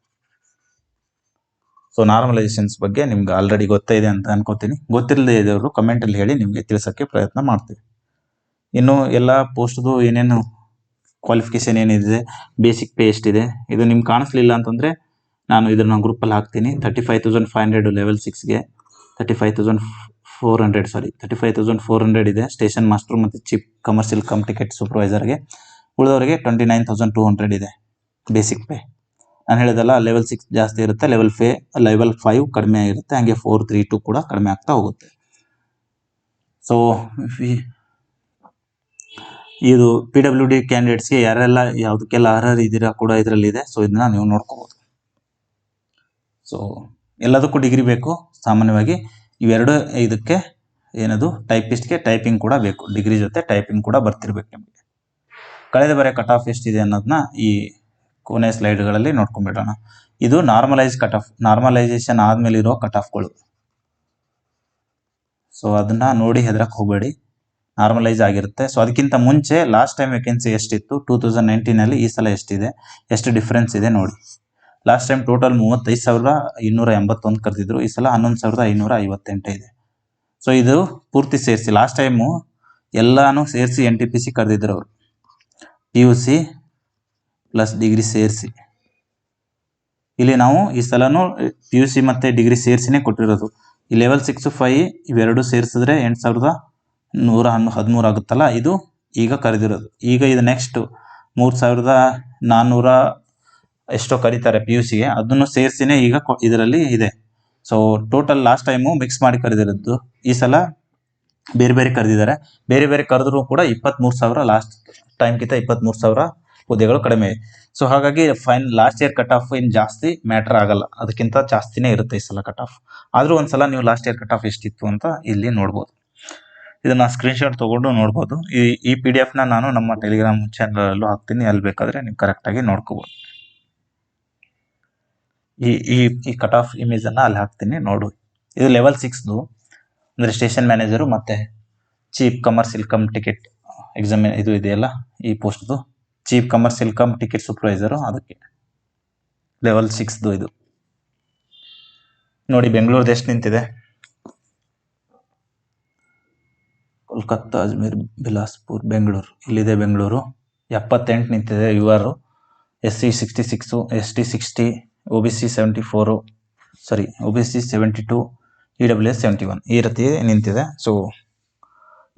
ಸೊ ನಾರ್ಮಲೈಸೇಷನ್ಸ್ ಬಗ್ಗೆ ನಿಮ್ಗೆ ಆಲ್ರೆಡಿ ಗೊತ್ತೇ ಇದೆ ಅಂತ ಅನ್ಕೋತೀನಿ. ಗೊತ್ತಿಲ್ಲದೆ ಇದ್ದವರು ಕಮೆಂಟಲ್ಲಿ ಹೇಳಿ ನಿಮಗೆ ತಿಳಿಸೋಕ್ಕೆ ಪ್ರಯತ್ನ ಮಾಡ್ತೀವಿ. ಇನ್ನು ಎಲ್ಲ ಪೋಸ್ಟ್ದು ಏನೇನು ಕ್ವಾಲಿಫಿಕೇಶನ್ ಏನಿದೆ ಬೇಸಿಕ್ ಪೇ ಎಷ್ಟಿದೆ, ಇದು ನಿಮ್ಗೆ ಕಾಣಿಸ್ಲಿಲ್ಲ ಅಂತಂದರೆ ನಾನು ಇದನ್ನು ಗ್ರೂಪಲ್ಲಿ ಹಾಕ್ತೀನಿ. Thirty five thousand five hundred level ಸಿಕ್ಸ್ಗೆ thirty five thousand four hundred sorry thirty five thousand four hundred ಇದೆ. ಸ್ಟೇಷನ್ ಮಾಸ್ಟರ್ ಮತ್ತು ಚೀಫ್ ಕಮರ್ಷಿಯಲ್ ಕಮ್ ಟಿಕೆಟ್ ಸೂಪರ್ವೈಸರ್ಗೆ ಉಳಿದವರಿಗೆ twenty nine thousand two hundred ಇದೆ ಬೇಸಿಕ್ ಪೇ ನಾನು ಹೇಳಿದಲ್ಲ ಲೆವೆಲ್ ಸಿಕ್ಸ್ ಜಾಸ್ತಿ ಇರುತ್ತೆ level fee level five ಕಡಿಮೆ ಆಗಿರುತ್ತೆ, ಹಾಗೆ ಫೋರ್ ತ್ರೀ ಟು ಕೂಡ ಕಡಿಮೆ ಆಗ್ತಾ ಹೋಗುತ್ತೆ. ಸೊ ಇದು ಪಿ ಡಬ್ಲ್ಯೂ ಡಿ ಕ್ಯಾಂಡಿಡೇಟ್ಸ್ಗೆ ಯಾರೆಲ್ಲ, ಯಾವುದಕ್ಕೆಲ್ಲ ಅರ್ಹರು ಇದ್ದೀರಾ ಕೂಡ ಇದರಲ್ಲಿದೆ ಸೊ ಇದನ್ನ ನೀವು ನೋಡ್ಕೋಬೋದು. ಸೊ ಎಲ್ಲದಕ್ಕೂ ಡಿಗ್ರಿ ಬೇಕು. ಸಾಮಾನ್ಯವಾಗಿ ಇವೆರಡು ಇದಕ್ಕೆ ಏನದು? ಟೈಪಿಸ್ಟ್ಗೆ ಟೈಪಿಂಗ್ ಕೂಡ ಬೇಕು. ಡಿಗ್ರಿ ಜೊತೆ ಟೈಪಿಂಗ್ ಕೂಡ ಬರ್ತಿರ್ಬೇಕು ನಿಮಗೆ. ಕಳೆದ ಬಾರಿ ಕಟ್ ಆಫ್ ಎಷ್ಟಿದೆ ಅನ್ನೋದನ್ನ ಈ ಕೊನೆ ಸ್ಲೈಡ್ಗಳಲ್ಲಿ ನೋಡ್ಕೊಂಡ್ಬಿಡೋಣ. ಇದು ನಾರ್ಮಲೈಸ್ ಕಟ್ ಆಫ್ ನಾರ್ಮಲೈಸೇಷನ್ ಆದಮೇಲೆ ಇರೋ ಕಟ್ ಆಫ್ಗಳು ಸೊ ಅದನ್ನ ನೋಡಿ ಹೆದರಕ್ಕೆ ಹೋಗಬೇಡಿ. ನಾರ್ಮಲೈಸ್ ಆಗಿರುತ್ತೆ. ಸೊ ಅದಕ್ಕಿಂತ ಮುಂಚೆ ಲಾಸ್ಟ್ ಟೈಮ್ ವೇಕೆನ್ಸಿ ಎಷ್ಟಿತ್ತು? ಟೂ ತೌಸಂಡ್ ನೈನ್ಟೀನಲ್ಲಿ ಈ ಸಲ ಎಷ್ಟಿದೆ? ಎಷ್ಟು ಡಿಫ್ರೆನ್ಸ್ ಇದೆ ನೋಡಿ. ಲಾಸ್ಟ್ ಟೈಮ್ ಟೋಟಲ್ ಮೂವತ್ತೈದು ಸಾವಿರದ ಇನ್ನೂರ ಎಂಬತ್ತೊಂದು ಕರೆದಿದ್ರು. ಈ ಸಲ ಹನ್ನೊಂದು ಸಾವಿರದ ಐನೂರ ಐವತ್ತೆಂಟು ಇದೆ. ಸೊ ಇದು ಪೂರ್ತಿ ಸೇರಿಸಿ. ಲಾಸ್ಟ್ ಟೈಮು ಎಲ್ಲಾನು ಸೇರಿಸಿ ಎನ್ ಟಿ ಪಿ ಸಿ ಕರೆದಿದ್ರು ಅವರು. P U C plus degree ಸೇರಿಸಿ. ಇಲ್ಲಿ ನಾವು ಈ ಸಲನೂ ಪಿ ಯು ಸಿ ಮತ್ತು ಡಿಗ್ರಿ ಸೇರಿಸಿನೇ ಕೊಟ್ಟಿರೋದು. ಈ ಲೆವೆಲ್ ಸಿಕ್ಸ್ ಫೈ ಇವೆರಡು ಸೇರಿಸಿದ್ರೆ ಎಂಟು ಸಾವಿರದ ನೂರ ಹನ್ನು ಹದಿಮೂರು ಆಗುತ್ತಲ್ಲ? ಇದು ಈಗ ಕರೆದಿರೋದು. ಈಗ ಇದು ನೆಕ್ಸ್ಟ್ ಮೂರು ಸಾವಿರದ ನಾನ್ನೂರ ಎಷ್ಟೋ ಕರೀತಾರೆ ಪಿ ಯು ಸಿಗೆ ಅದನ್ನು ಸೇರಿಸಿನೇ ಈಗ ಇದರಲ್ಲಿ ಇದೆ. So total last time mix ಮಾಡಿ ಕರೆದಿರೋದು ಈ ಸಲ ಬೇರೆ ಬೇರೆ ಕರೆದಿದ್ದಾರೆ. ಬೇರೆ ಬೇರೆ ಕರೆದರೂ ಕೂಡ ಇಪ್ಪತ್ತ್ಮೂರು ಸಾವಿರ ಲಾಸ್ಟ್ ಟೈಮ್ಗಿಂತ ಇಪ್ಪತ್ತ್ಮೂರು ಸಾವಿರ ಹುದ್ದೆಗಳು ಕಡಿಮೆ. ಸೊ ಹಾಗಾಗಿ fine last year cut off ಏನು ಜಾಸ್ತಿ ಮ್ಯಾಟ್ರ್ ಆಗಲ್ಲ. ಅದಕ್ಕಿಂತ ಜಾಸ್ತಿನೇ ಇರುತ್ತೆ ಈ ಸಲ ಕಟ್ ಆಫ್ ಆದರೂ ಒಂದ್ಸಲ ನೀವು ಲಾಸ್ಟ್ ಇಯರ್ ಕಟ್ ಆಫ್ ಎಷ್ಟಿತ್ತು ಅಂತ ಇಲ್ಲಿ ನೋಡ್ಬೋದು. ಇದನ್ನ ಸ್ಕ್ರೀನ್ಶಾಟ್ ತೊಗೊಂಡು ನೋಡ್ಬೋದು. ಈ ಈ ಪಿ ಡಿ ಎಫ್ನ ನಾನು ನಮ್ಮ ಟೆಲಿಗ್ರಾಮ್ ಚಾನಲಲ್ಲೂ ಹಾಕ್ತೀನಿ. ಅಲ್ಲಿ ಬೇಕಾದರೆ ನೀವು ಕರೆಕ್ಟಾಗಿ ನೋಡ್ಕೋಬೋದು. ಈ ಈ ಈ ಕಟ್ ಆಫ್ ಇಮೇಜನ್ನು ಅಲ್ಲಿ ಹಾಕ್ತೀನಿ, ನೋಡು. ಇದು ಲೆವೆಲ್ ಸಿಕ್ಸ್ದು ಅಂದರೆ ಸ್ಟೇಷನ್ ಮ್ಯಾನೇಜರು ಮತ್ತು ಚೀಫ್ ಕಮರ್ಸ್ ಕಮ್ ಟಿಕೆಟ್ ಎಕ್ಸಾಮಿ ಇದು ಇದೆಯಲ್ಲ, ಈ ಪೋಸ್ಟ್ದು chief commerce cum ticket supervisor ಅದಕ್ಕೆ. ಲೆವೆಲ್ ಸಿಕ್ಸ್ದು ಇದು. ನೋಡಿ ಬೆಂಗಳೂರು ದೇಶ ನಿಂತಿದೆ? ಕೋಲ್ಕತ್ತಾ, ಅಜ್ಮೀರ್, ಬಿಲಾಸ್ಪುರ್, ಬೆಂಗಳೂರು. ಇಲ್ಲಿದೆ ಬೆಂಗಳೂರು. ಎಪ್ಪತ್ತೆಂಟು ನಿಂತಿದೆ R S C sixty six S T sixty O B C seventy four sorry O B C seventy two E W S seventy one ಈ ರೀತಿ ನಿಂತಿದೆ. ಸೊ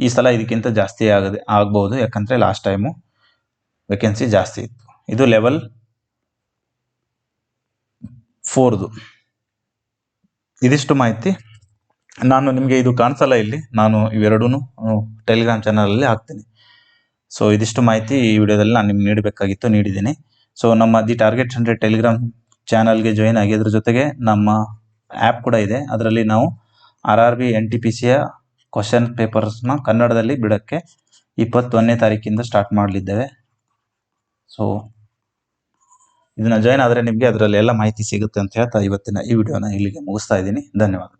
ಈ ಸಲ ಇದಕ್ಕಿಂತ ಜಾಸ್ತಿ ಆಗದೆ, ಆಗ್ಬೋದು. ಯಾಕಂದರೆ ಲಾಸ್ಟ್ ಟೈಮು ವೇಕೆನ್ಸಿ ಜಾಸ್ತಿ ಇತ್ತು. ಇದು ಲೆವೆಲ್ ಫೋರ್ದು ಇದಿಷ್ಟು ಮಾಹಿತಿ. ನಾನು ನಿಮಗೆ ಇದು ಕಾಣಿಸಲ್ಲ ಇಲ್ಲಿ. ನಾನು ಇವೆರಡೂ ಟೆಲಿಗ್ರಾಮ್ ಚಾನಲಲ್ಲಿ ಹಾಕ್ತೀನಿ. ಸೊ ಇದಿಷ್ಟು ಮಾಹಿತಿ ಈ ವಿಡಿಯೋದಲ್ಲಿ ನಾನು ನಿಮ್ಗೆ ನೀಡಬೇಕಾಗಿತ್ತು, ನೀಡಿದ್ದೀನಿ. ಸೊ ನಮ್ಮ ದಿ ಟಾರ್ಗೆಟ್ ಹಂಡ್ರೆಡ್ ಟೆಲಿಗ್ರಾಮ್ ಚಾನಲ್ಗೆ ಜಾಯಿನ್ ಆಗಿ ಜೊತೆಗೆ ನಮ್ಮ ಆ್ಯಪ್ ಕೂಡ ಇದೆ. ಅದರಲ್ಲಿ ನಾವು R R B N T P ಸಿಯ ಕ್ವಶನ್ ಪೇಪರ್ಸ್ನ ಕನ್ನಡದಲ್ಲಿ ಬಿಡೋಕ್ಕೆ ಇಪ್ಪತ್ತೊಂದನೇ ತಾರೀಕಿಂದ ಸ್ಟಾರ್ಟ್ ಮಾಡಲಿದ್ದೇವೆ. ಸೊ ಇದನ್ನ ಜಾಯಿನ್ ಆದರೆ ನಿಮಗೆ ಅದರಲ್ಲಿ ಎಲ್ಲ ಮಾಹಿತಿ ಸಿಗುತ್ತೆ ಅಂತ ಹೇಳ್ತಾ ಇವತ್ತಿನ ಈ ವಿಡಿಯೋನ ಇಲ್ಲಿಗೆ ಮುಗಿಸ್ತಾ ಇದ್ದೀನಿ. ಧನ್ಯವಾದ